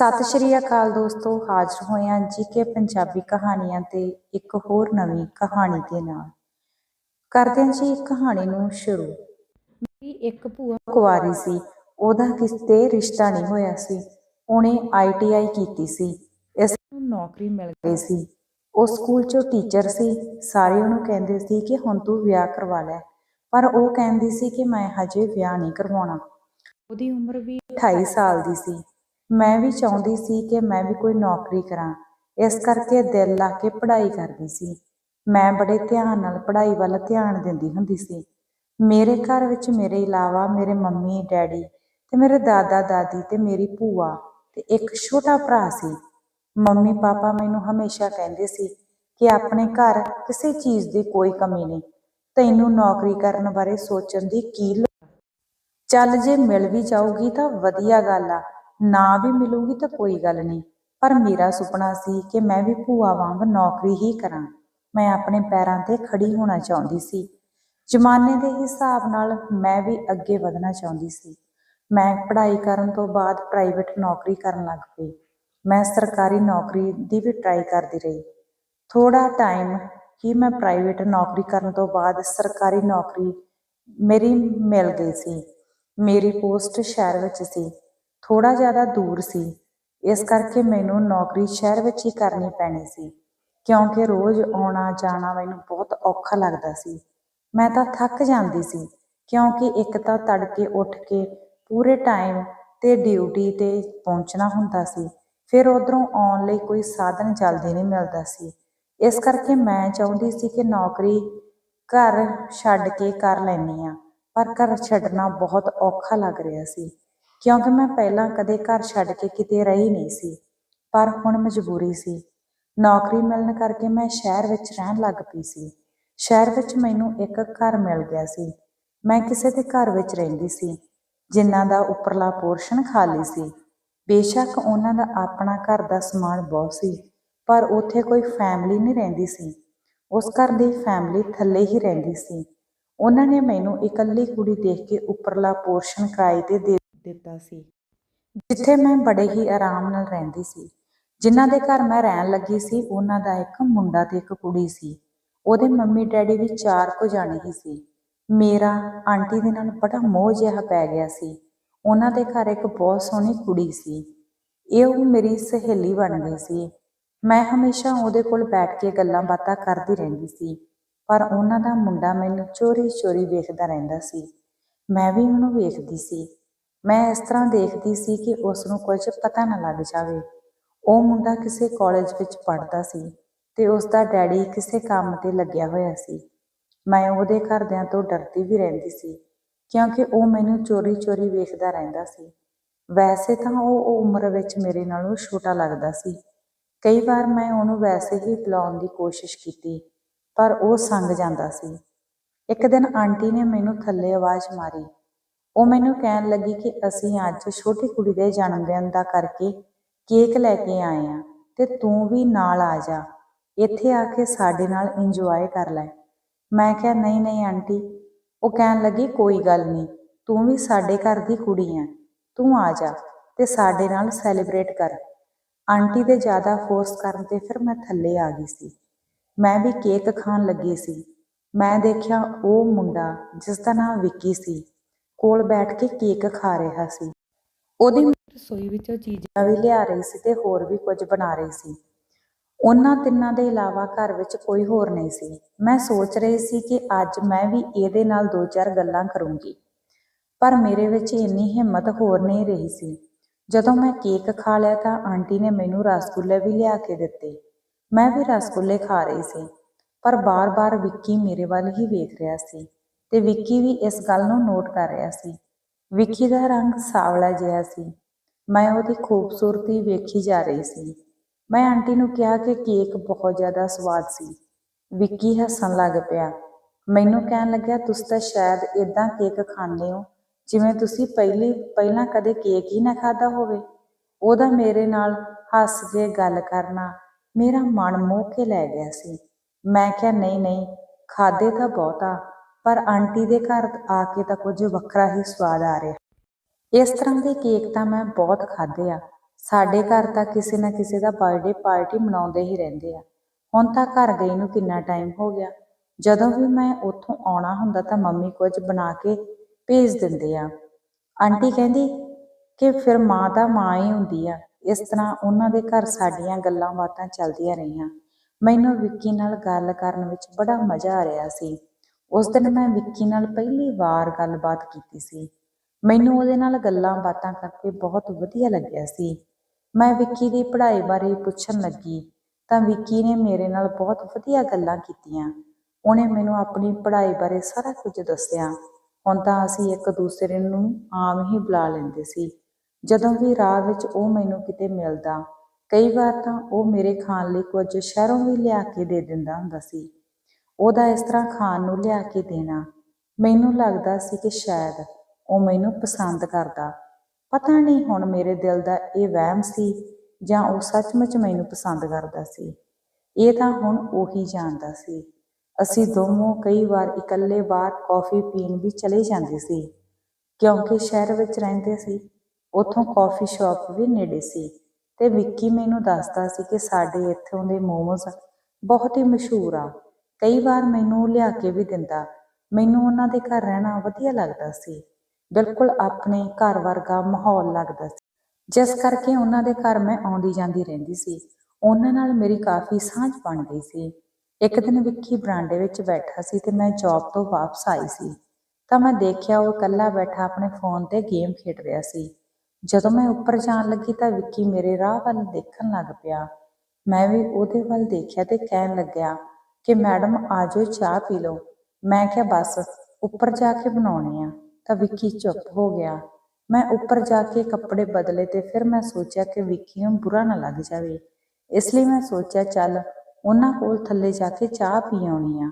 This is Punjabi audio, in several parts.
ਸਤਿ ਸ਼੍ਰੀ ਅਕਾਲ ਦੋਸਤੋ, ਹਾਜ਼ਰ ਹੋਏ ਹਾਂ ਜੀ ਕੇ ਪੰਜਾਬੀ ਕਹਾਣੀਆਂ ਤੇ ਇੱਕ ਹੋਰ ਨਵੀਂ ਕਹਾਣੀ ਦੇ ਨਾਲ। ਕਰਦੇ ਹਾਂ ਜੀ ਕਹਾਣੀ ਨੂੰ ਸ਼ੁਰੂ। ਮੇਰੀ ਇੱਕ ਭੂਆ ਕੁਆਰੀ ਸੀ, ਉਹਦਾ ਕਿਤੇ ਰਿਸ਼ਤਾ ਨਹੀਂ ਹੋਇਆ ਸੀ। ਉਹਨੇ ਆਈਟੀਆਈ ਕੀਤੀ ਸੀ। ਇਸ ਨੂੰ ਨੌਕਰੀ ਮਿਲ ਗਈ ਸੀ। ਉਹ ਸਕੂਲ 'ਚੋਂ ਟੀਚਰ ਸੀ। ਸਾਰੇ ਉਹਨੂੰ ਕਹਿੰਦੇ ਸੀ ਕਿ ਹੁਣ ਤੂੰ ਵਿਆਹ ਕਰਵਾ ਲੈ। ਪਰ ਉਹ ਕਹਿੰਦੀ ਸੀ ਕਿ ਮੈਂ ਹਜੇ ਵਿਆਹ ਨਹੀਂ ਕਰਵਾਉਣਾ। ਉਹਦੀ ਉਮਰ ਵੀ 28 ਸਾਲ ਦੀ ਸੀ। ਮੈਂ ਵੀ ਚਾਹੁੰਦੀ ਸੀ ਕਿ ਮੈਂ ਵੀ ਕੋਈ ਨੌਕਰੀ ਕਰਾਂ। ਇਸ ਕਰਕੇ ਦਿਲ ਲਾ ਕੇ ਪੜ੍ਹਾਈ ਕਰਦੀ ਸੀ। ਮੈਂ ਬੜੇ ਧਿਆਨ ਨਾਲ ਪੜ੍ਹਾਈ ਵੱਲ ਧਿਆਨ ਦਿੰਦੀ ਹੁੰਦੀ ਸੀ। ਮੇਰੇ ਘਰ ਵਿੱਚ ਮੇਰੇ ਇਲਾਵਾ ਮੇਰੇ ਮੰਮੀ, ਡੈਡੀ ਤੇ ਮੇਰੇ ਦਾਦਾ, ਦਾਦੀ ਤੇ ਮੇਰੀ ਭੂਆ ਤੇ ਇੱਕ ਛੋਟਾ ਭਰਾ ਸੀ। ਮੰਮੀ ਪਾਪਾ ਮੈਨੂੰ ਹਮੇਸ਼ਾ ਕਹਿੰਦੇ ਸੀ ਕਿ ਆਪਣੇ ਘਰ ਕਿਸੇ ਚੀਜ਼ ਦੀ ਕੋਈ ਕਮੀ ਨਹੀਂ। ਤੈਨੂੰ ਨੌਕਰੀ ਕਰਨ ਬਾਰੇ ਸੋਚਣ ਦੀ ਕੀ ਲੋੜ ਚੱਲ ਜੇ ਮਿਲ ਵੀ ਜਾਊਗੀ ਤਾਂ ਵਧੀਆ ਗੱਲ ਆ। ਨਾ ਵੀ ਮਿਲੂਗੀ ਤਾਂ ਕੋਈ ਗੱਲ ਨਹੀਂ। ਪਰ ਮੇਰਾ ਸੁਪਨਾ ਸੀ ਕਿ ਮੈਂ ਵੀ ਭੂਆ ਵਾਂਗ ਨੌਕਰੀ ਹੀ ਕਰਾਂ। ਮੈਂ ਆਪਣੇ ਪੈਰਾਂ ਤੇ ਖੜੀ ਹੋਣਾ ਚਾਹੁੰਦੀ ਸੀ। ਜ਼ਮਾਨੇ ਦੇ ਹਿਸਾਬ ਨਾਲ ਮੈਂ ਵੀ ਅੱਗੇ ਵਧਣਾ ਚਾਹੁੰਦੀ ਸੀ। ਮੈਂ ਪੜ੍ਹਾਈ ਕਰਨ ਤੋਂ ਬਾਅਦ ਪ੍ਰਾਈਵੇਟ ਨੌਕਰੀ ਕਰਨ ਲੱਗ ਪਈ। ਮੈਂ ਸਰਕਾਰੀ ਨੌਕਰੀ ਦੀ ਵੀ ਟਰਾਈ ਕਰਦੀ ਰਹੀ। ਥੋੜਾ ਟਾਈਮ ਕਿ ਮੈਂ ਪ੍ਰਾਈਵੇਟ ਨੌਕਰੀ ਕਰਨ ਤੋਂ ਬਾਅਦ ਸਰਕਾਰੀ ਨੌਕਰੀ ਮੇਰੀ ਮਿਲ ਗਈ ਸੀ। ਮੇਰੀ ਪੋਸਟ ਸ਼ਹਿਰ ਵਿੱਚ ਸੀ। ਥੋੜਾ ਜ਼ਿਆਦਾ ਦੂਰ ਸੀ। ਇਸ ਕਰਕੇ ਮੈਨੂੰ ਨੌਕਰੀ ਸ਼ਹਿਰ ਵਿੱਚ ਹੀ ਕਰਨੀ ਪੈਣੀ ਸੀ, ਕਿਉਂਕਿ ਰੋਜ਼ ਆਉਣਾ ਜਾਣਾ ਮੈਨੂੰ ਬਹੁਤ ਔਖਾ ਲੱਗਦਾ ਸੀ। ਮੈਂ ਤਾਂ ਥੱਕ ਜਾਂਦੀ ਸੀ, ਕਿਉਂਕਿ ਇੱਕ ਤਾਂ ਤੜਕੇ ਉੱਠ ਕੇ ਪੂਰੇ ਟਾਈਮ ਤੇ ਡਿਊਟੀ ਤੇ ਪਹੁੰਚਣਾ ਹੁੰਦਾ ਸੀ, ਫਿਰ ਉਧਰੋਂ ਆਉਣ ਲਈ ਕੋਈ ਸਾਧਨ ਜਲਦੀ ਨਹੀਂ ਮਿਲਦਾ ਸੀ। ਇਸ ਕਰਕੇ ਮੈਂ ਚਾਹੁੰਦੀ ਸੀ ਕਿ ਨੌਕਰੀ ਘਰ ਛੱਡ ਕੇ ਕਰ ਲੈਣੀ ਆ ਪਰ ਘਰ ਛੱਡਣਾ ਬਹੁਤ ਔਖਾ ਲੱਗ ਰਿਹਾ ਸੀ। ਕਿਉਂਕਿ ਮੈਂ ਪਹਿਲਾਂ ਕਦੇ ਘਰ ਛੱਡ ਕੇ ਕਿਤੇ ਰਹੀ ਨਹੀਂ ਸੀ, ਪਰ ਹੁਣ ਮਜਬੂਰੀ ਸੀ। ਨੌਕਰੀ ਮਿਲਣ ਕਰਕੇ ਮੈਂ ਸ਼ਹਿਰ ਵਿੱਚ ਰਹਿਣ ਲੱਗ ਪਈ ਸੀ। ਸ਼ਹਿਰ ਵਿੱਚ ਮੈਨੂੰ ਇੱਕ ਘਰ ਮਿਲ ਗਿਆ ਸੀ। ਮੈਂ ਕਿਸੇ ਦੇ ਘਰ ਵਿੱਚ ਰਹਿੰਦੀ ਸੀ, ਜਿਨ੍ਹਾਂ ਦਾ ਉੱਪਰਲਾ ਪੋਰਸ਼ਨ ਖਾਲੀ ਸੀ। ਬੇਸ਼ੱਕ ਉਹਨਾਂ ਦਾ ਆਪਣਾ ਘਰ ਦਾ ਸਮਾਨ ਬਹੁਤ ਸੀ, ਪਰ ਉੱਥੇ ਕੋਈ ਫੈਮਿਲੀ ਨਹੀਂ ਰਹਿੰਦੀ ਸੀ। ਉਸ ਘਰ ਦੀ ਫੈਮਿਲੀ ਥੱਲੇ ਹੀ ਰਹਿੰਦੀ ਸੀ। ਉਹਨਾਂ ਨੇ ਮੈਨੂੰ ਇਕੱਲੀ ਕੁੜੀ ਦੇਖ ਕੇ ਉੱਪਰਲਾ ਪੋਰਸ਼ਨ ਕਿਰਾਏ ਤੇ ਦੇ ਦਿੱਤਾ ਸੀ। ਜਿੱਥੇ ਮੈਂ ਬੜੇ ਹੀ ਆਰਾਮ ਨਾਲ ਰਹਿੰਦੀ ਸੀ। ਜਿਨ੍ਹਾਂ ਦੇ ਘਰ ਮੈਂ ਰਹਿਣ ਲੱਗੀ ਸੀ, ਉਹਨਾਂ ਦਾ ਇੱਕ ਮੁੰਡਾ ਤੇ ਇੱਕ ਕੁੜੀ ਸੀ। ਉਹਦੇ ਮੰਮੀ ਡੈਡੀ ਵੀ ਚਾਰ ਕੁ ਜਾਣੇ ਹੀ ਸੀ। ਮੇਰਾ ਆਂਟੀ ਦੇ ਨਾਲ ਬੜਾ ਮੋਹ ਜਿਹਾ ਪੈ ਗਿਆ ਸੀ। ਉਹਨਾਂ ਦੇ ਘਰ ਇੱਕ ਬਹੁਤ ਸੋਹਣੀ ਕੁੜੀ ਸੀ। ਇਹ ਉਹ ਮੇਰੀ ਸਹੇਲੀ ਬਣ ਗਈ ਸੀ। ਮੈਂ ਹਮੇਸ਼ਾ ਉਹਦੇ ਕੋਲ ਬੈਠ ਕੇ ਗੱਲਾਂ ਬਾਤਾਂ ਕਰਦੀ ਰਹਿੰਦੀ ਸੀ। ਪਰ ਉਹਨਾਂ ਦਾ ਮੁੰਡਾ ਮੈਨੂੰ ਚੋਰੀ ਚੋਰੀ ਵੇਖਦਾ ਰਹਿੰਦਾ ਸੀ। ਮੈਂ ਵੀ ਉਹਨੂੰ ਵੇਖਦੀ ਸੀ। ਮੈਂ ਇਸ ਤਰ੍ਹਾਂ ਦੇਖਦੀ ਸੀ ਕਿ ਉਸ ਨੂੰ ਕੁਝ ਪਤਾ ਨਾ ਲੱਗ ਜਾਵੇ। ਉਹ ਮੁੰਡਾ ਕਿਸੇ ਕਾਲਜ ਵਿੱਚ ਪੜ੍ਹਦਾ ਸੀ ਤੇ ਉਸ ਦਾ ਡੈਡੀ ਕਿਸੇ ਕੰਮ ਤੇ ਲੱਗਿਆ ਹੋਇਆ ਸੀ। ਮੈਂ ਉਹਦੇ ਘਰਦਿਆਂ ਤੋਂ ਡਰਦੀ ਵੀ ਰਹਿੰਦੀ ਸੀ, ਕਿਉਂਕਿ ਉਹ ਮੈਨੂੰ ਚੋਰੀ-ਚੋਰੀ ਵੇਖਦਾ ਰਹਿੰਦਾ ਸੀ। ਵੈਸੇ ਤਾਂ ਉਹ ਉਹ ਉਮਰ ਵਿੱਚ ਮੇਰੇ ਨਾਲੋਂ ਛੋਟਾ ਲੱਗਦਾ ਸੀ। ਕਈ ਵਾਰ ਮੈਂ ਉਹਨੂੰ ਵੈਸੇ ਹੀ ਬੁਲਾਉਣ ਦੀ ਕੋਸ਼ਿਸ਼ ਕੀਤੀ, ਪਰ ਉਹ ਸੰਗ ਜਾਂਦਾ ਸੀ। ਇੱਕ ਦਿਨ ਆਂਟੀ ਨੇ ਮੈਨੂੰ ਥੱਲੇ ਆਵਾਜ਼ ਮਾਰੀ ਉਹ ਮੈਨੂੰ ਕਹਿਣ ਲੱਗੀ ਕਿ ਅਸੀਂ ਅੱਜ ਛੋਟੀ ਕੁੜੀ ਦੇ ਜਨਮ ਦਿਨ ਦਾ ਕਰਕੇ ਕੇਕ ਲੈ ਕੇ ਆਏ ਆ ਤੇ ਤੂੰ ਵੀ ਨਾਲ ਆ ਜਾ। ਇੱਥੇ ਆ ਕੇ ਸਾਡੇ ਨਾਲ ਇੰਜੋਏ ਕਰ ਲੈ। ਮੈਂ ਕਿਹਾ, ਨਹੀਂ ਨਹੀਂ ਆਂਟੀ। ਉਹ ਕਹਿਣ ਲੱਗੀ, ਕੋਈ ਗੱਲ ਨਹੀਂ, ਤੂੰ ਵੀ ਸਾਡੇ ਘਰ ਦੀ ਕੁੜੀ ਆ। ਤੂੰ ਆ ਜਾ ਤੇ ਸਾਡੇ ਨਾਲ ਸੈਲੀਬ੍ਰੇਟ ਕਰ। ਆਂਟੀ ਦੇ ਜ਼ਿਆਦਾ ਫੋਰਸ ਕਰਨ ਤੇ ਫਿਰ ਮੈਂ ਥੱਲੇ ਆ ਗਈ ਸੀ। ਮੈਂ ਵੀ ਕੇਕ ਖਾਣ ਲੱਗੀ ਸੀ। ਮੈਂ ਦੇਖਿਆ ਉਹ ਮੁੰਡਾ ਜਿਸ ਦਾ ਨਾਮ ਵਿੱਕੀ ਸੀ ਕੋਲ ਬੈਠ ਕੇ ਕੇਕ ਖਾ ਰਿਹਾ ਸੀ। ਉਹਦੀ ਰਸੋਈ ਵਿੱਚੋਂ ਚੀਜ਼ਾਂ ਵੀ ਲਿਆ ਰਹੀ ਸੀ ਤੇ ਹੋਰ ਵੀ ਕੁਝ ਬਣਾ ਰਹੀ ਸੀ। ਉਹਨਾਂ ਤਿੰਨਾਂ ਦੇ ਇਲਾਵਾ ਘਰ ਵਿੱਚ ਕੋਈ ਹੋਰ ਨਹੀਂ ਸੀ। ਮੈਂ ਸੋਚ ਰਹੀ ਸੀ ਕਿ ਅੱਜ ਮੈਂ ਵੀ ਇਹਦੇ ਨਾਲ ਦੋ ਚਾਰ ਗੱਲਾਂ ਕਰੂੰਗੀ। ਪਰ ਮੇਰੇ ਵਿੱਚ ਇੰਨੀ ਹਿੰਮਤ ਹੋਰ ਨਹੀਂ ਰਹੀ ਸੀ। ਜਦੋਂ ਮੈਂ ਕੇਕ ਖਾ ਲਿਆ ਤਾਂ ਆਂਟੀ ਨੇ ਮੈਨੂੰ ਰਸਗੁੱਲੇ ਵੀ ਲਿਆ ਕੇ ਦਿੱਤੇ। ਮੈਂ ਵੀ ਰਸਗੁੱਲੇ ਖਾ ਰਹੀ ਸੀ। ਪਰ ਬਾਰ-ਬਾਰ ਵਿੱਕੀ ਮੇਰੇ ਵੱਲ ਹੀ ਵੇਖ ਰਿਹਾ ਸੀ। ਤੇ ਵਿੱਕੀ ਵੀ ਇਸ ਗੱਲ ਨੂੰ ਨੋਟ ਕਰ ਰਿਹਾ ਸੀ। ਵਿੱਕੀ ਦਾ ਰੰਗ ਸਾਵਲਾ ਜਿਹਾ ਸੀ। ਮੈਂ ਉਹਦੀ ਖੂਬਸੂਰਤੀ ਵੇਖੀ ਜਾ ਰਹੀ ਸੀ। ਮੈਂ ਆਂਟੀ ਨੂੰ ਕਿਹਾ ਕਿ ਕੇਕ ਬਹੁਤ ਜ਼ਿਆਦਾ ਸਵਾਦ ਸੀ। ਵਿੱਕੀ ਹੱਸਣ ਲੱਗ ਪਿਆ। ਮੈਨੂੰ ਕਹਿਣ ਲੱਗਿਆ, ਤੁਸੀਂ ਤਾਂ ਸ਼ਾਇਦ ਇਦਾਂ ਕੇਕ ਖਾਂਦੇ ਹੋ, ਜਿਵੇਂ ਤੁਸੀਂ ਪਹਿਲੀ, ਪਹਿਲਾਂ ਕਦੇ ਕੇਕ ਹੀ ਨਾ ਖਾਦਾ ਹੋਵੇ। ਉਹਦਾ ਮੇਰੇ ਨਾਲ ਹੱਸ ਕੇ ਗੱਲ ਕਰਨਾ ਮੇਰਾ ਮਨ ਮੋਹ ਕੇ ਲੈ ਗਿਆ ਸੀ। ਮੈਂ ਕਿਹਾ, ਨਹੀਂ ਨਹੀਂ ਖਾਦੇ ਤਾਂ ਬਹੁਤਾ ਪਰ ਆਂਟੀ ਦੇ ਘਰ ਆ ਕੇ ਤਾਂ ਕੁਝ ਵੱਖਰਾ ਹੀ ਸਵਾਦ ਆ ਰਿਹਾ। ਇਸ ਤਰ੍ਹਾਂ ਦੇ ਕੇਕ ਤਾਂ ਮੈਂ ਬਹੁਤ ਖਾਦੇ ਆ। ਸਾਡੇ ਘਰ ਤਾਂ ਕਿਸੇ ਨਾ ਕਿਸੇ ਦਾ ਬਰਥਡੇ ਪਾਰਟੀ ਮਨਾਉਂਦੇ ਹੀ ਰਹਿੰਦੇ ਆ। ਹੁਣ ਤਾਂ ਘਰ ਗਈ ਨੂੰ ਕਿੰਨਾ ਟਾਈਮ ਹੋ ਗਿਆ। ਜਦੋਂ ਵੀ ਮੈਂ ਉੱਥੋਂ ਆਉਣਾ ਹੁੰਦਾ ਤਾਂ ਮੰਮੀ ਕੁਝ ਬਣਾ ਕੇ ਭੇਜ ਦਿੰਦੇ ਆ। ਆਂਟੀ ਕਹਿੰਦੀ ਕਿ ਫਿਰ ਮਾਂ ਤਾਂ ਮਾਂ ਹੀ ਹੁੰਦੀ ਆ। ਇਸ ਤਰ੍ਹਾਂ ਉਹਨਾਂ ਦੇ ਘਰ ਸਾਡੀਆਂ ਗੱਲਾਂ ਬਾਤਾਂ ਚੱਲਦੀਆਂ ਰਹੀਆਂ। ਮੈਨੂੰ ਵਿੱਕੀ ਨਾਲ ਗੱਲ ਕਰਨ ਵਿੱਚ ਬੜਾ ਮਜ਼ਾ ਆ ਰਿਹਾ ਸੀ। ਉਸ ਦਿਨ ਮੈਂ ਵਿੱਕੀ ਨਾਲ ਪਹਿਲੀ ਵਾਰ ਗੱਲਬਾਤ ਕੀਤੀ ਸੀ। ਮੈਨੂੰ ਉਹਦੇ ਨਾਲ ਗੱਲਾਂ ਬਾਤਾਂ ਕਰਕੇ ਬਹੁਤ ਵਧੀਆ ਲੱਗਿਆ ਸੀ। ਮੈਂ ਵਿੱਕੀ ਦੀ ਪੜ੍ਹਾਈ ਬਾਰੇ ਪੁੱਛਣ ਲੱਗੀ, ਤਾਂ ਵਿੱਕੀ ਨੇ ਮੇਰੇ ਨਾਲ ਬਹੁਤ ਵਧੀਆ ਗੱਲਾਂ ਕੀਤੀਆਂ। ਉਹਨੇ ਮੈਨੂੰ ਆਪਣੀ ਪੜ੍ਹਾਈ ਬਾਰੇ ਸਾਰਾ ਕੁਝ ਦੱਸਿਆ। ਹੁਣ ਤਾਂ ਅਸੀਂ ਇੱਕ ਦੂਸਰੇ ਨੂੰ ਆਮ ਹੀ ਬੁਲਾ ਲੈਂਦੇ ਸੀ। ਜਦੋਂ ਵੀ ਰਾਹ ਵਿੱਚ ਉਹ ਮੈਨੂੰ ਕਿਤੇ ਮਿਲਦਾ, ਕਈ ਵਾਰ ਤਾਂ ਉਹ ਮੇਰੇ ਖਾਣ ਲਈ ਕੁਝ ਸ਼ਹਿਰੋਂ ਵੀ ਲਿਆ ਕੇ ਦੇ ਦਿੰਦਾ ਹੁੰਦਾ ਸੀ। ਉਹਦਾ ਇਸ ਤਰ੍ਹਾਂ ਖਾਣ ਨੂੰ ਲਿਆ ਕੇ ਦੇਣਾ। ਮੈਨੂੰ ਲੱਗਦਾ ਸੀ ਕਿ ਸ਼ਾਇਦ ਉਹ ਮੈਨੂੰ ਪਸੰਦ ਕਰਦਾ। ਪਤਾ ਨਹੀਂ ਹੁਣ ਮੇਰੇ ਦਿਲ ਦਾ ਇਹ ਵਹਿਮ ਸੀ ਜਾਂ ਉਹ ਸੱਚਮੁੱਚ ਮੈਨੂੰ ਪਸੰਦ ਕਰਦਾ ਸੀ। ਇਹ ਤਾਂ ਹੁਣ ਉਹੀ ਜਾਣਦਾ ਸੀ। ਅਸੀਂ ਦੋਨੋਂ ਕਈ ਵਾਰ ਇਕੱਲੇ ਬਾਹਰ ਕੌਫੀ ਪੀਣ ਵੀ ਚਲੇ ਜਾਂਦੇ ਸੀ, ਕਿਉਂਕਿ ਸ਼ਹਿਰ ਵਿੱਚ ਰਹਿੰਦੇ ਸੀ। ਉੱਥੋਂ ਕੌਫੀ ਸ਼ਾਪ ਵੀ ਨੇੜੇ ਸੀ ਤੇ ਵਿੱਕੀ ਮੈਨੂੰ ਦੱਸਦਾ ਸੀ ਕਿ ਸਾਡੇ ਇੱਥੋਂ ਦੇ ਮੋਮੋਜ਼ ਬਹੁਤ ਹੀ ਮਸ਼ਹੂਰ ਆ। ਕਈ ਵਾਰ ਮੈਨੂੰ ਉਹ ਲਿਆ ਕੇ ਵੀ ਦਿੰਦਾ। ਮੈਨੂੰ ਉਹਨਾਂ ਦੇ ਘਰ ਰਹਿਣਾ ਵਧੀਆ ਲੱਗਦਾ ਸੀ। ਬਿਲਕੁਲ ਆਪਣੇ ਘਰ ਵਰਗਾ ਮਾਹੌਲ ਲੱਗਦਾ ਸੀ। ਜਿਸ ਕਰਕੇ ਉਹਨਾਂ ਦੇ ਘਰ ਮੈਂ ਆਉਂਦੀ ਜਾਂਦੀ ਰਹਿੰਦੀ ਸੀ। ਉਹਨਾਂ ਨਾਲ ਮੇਰੀ ਕਾਫੀ ਸਾਂਝ ਬਣ ਗਈ ਸੀ। ਇੱਕ ਦਿਨ ਵਿੱਕੀ ਬਰਾਂਡੇ ਵਿੱਚ ਬੈਠਾ ਸੀ ਤੇ ਮੈਂ ਜੌਬ ਤੋਂ ਵਾਪਸ ਆਈ ਸੀ। ਤਾਂ ਮੈਂ ਦੇਖਿਆ ਉਹ ਇਕੱਲਾ ਬੈਠਾ ਆਪਣੇ ਫੋਨ ਤੇ ਗੇਮ ਖੇਡ ਰਿਹਾ ਸੀ। ਜਦੋਂ ਮੈਂ ਉੱਪਰ ਜਾਣ ਲੱਗੀ ਤਾਂ ਵਿੱਕੀ ਮੇਰੇ ਰਾਹ ਵੱਲ ਦੇਖਣ ਲੱਗ ਪਿਆ। ਮੈਂ ਵੀ ਉਹਦੇ ਵੱਲ ਦੇਖਿਆ ਤੇ ਕਹਿਣ ਲੱਗਿਆ ਕਿ ਮੈਡਮ, ਆਜੋ ਚਾਹ ਪੀ ਲਓ। ਮੈਂ ਕਿਹਾ, ਬਸ, ਉੱਪਰ ਜਾ ਕੇ ਬਣਾਉਣੀ ਆ। ਤਾਂ ਵਿੱਕੀ ਚੁੱਪ ਹੋ ਗਿਆ। ਮੈਂ ਉੱਪਰ ਜਾ ਕੇ ਕੱਪੜੇ ਬਦਲੇ ਤੇ ਫਿਰ ਮੈਂ ਸੋਚਿਆ ਕਿ ਵਿੱਕੀ ਨੂੰ ਬੁਰਾ ਨਾ ਲੱਗ ਜਾਵੇ। ਇਸ ਲਈ ਮੈਂ ਸੋਚਿਆ, ਚੱਲ, ਉਹਨਾਂ ਕੋਲ ਥੱਲੇ ਜਾ ਕੇ ਚਾਹ ਪੀ ਆਉਣੀ ਆ।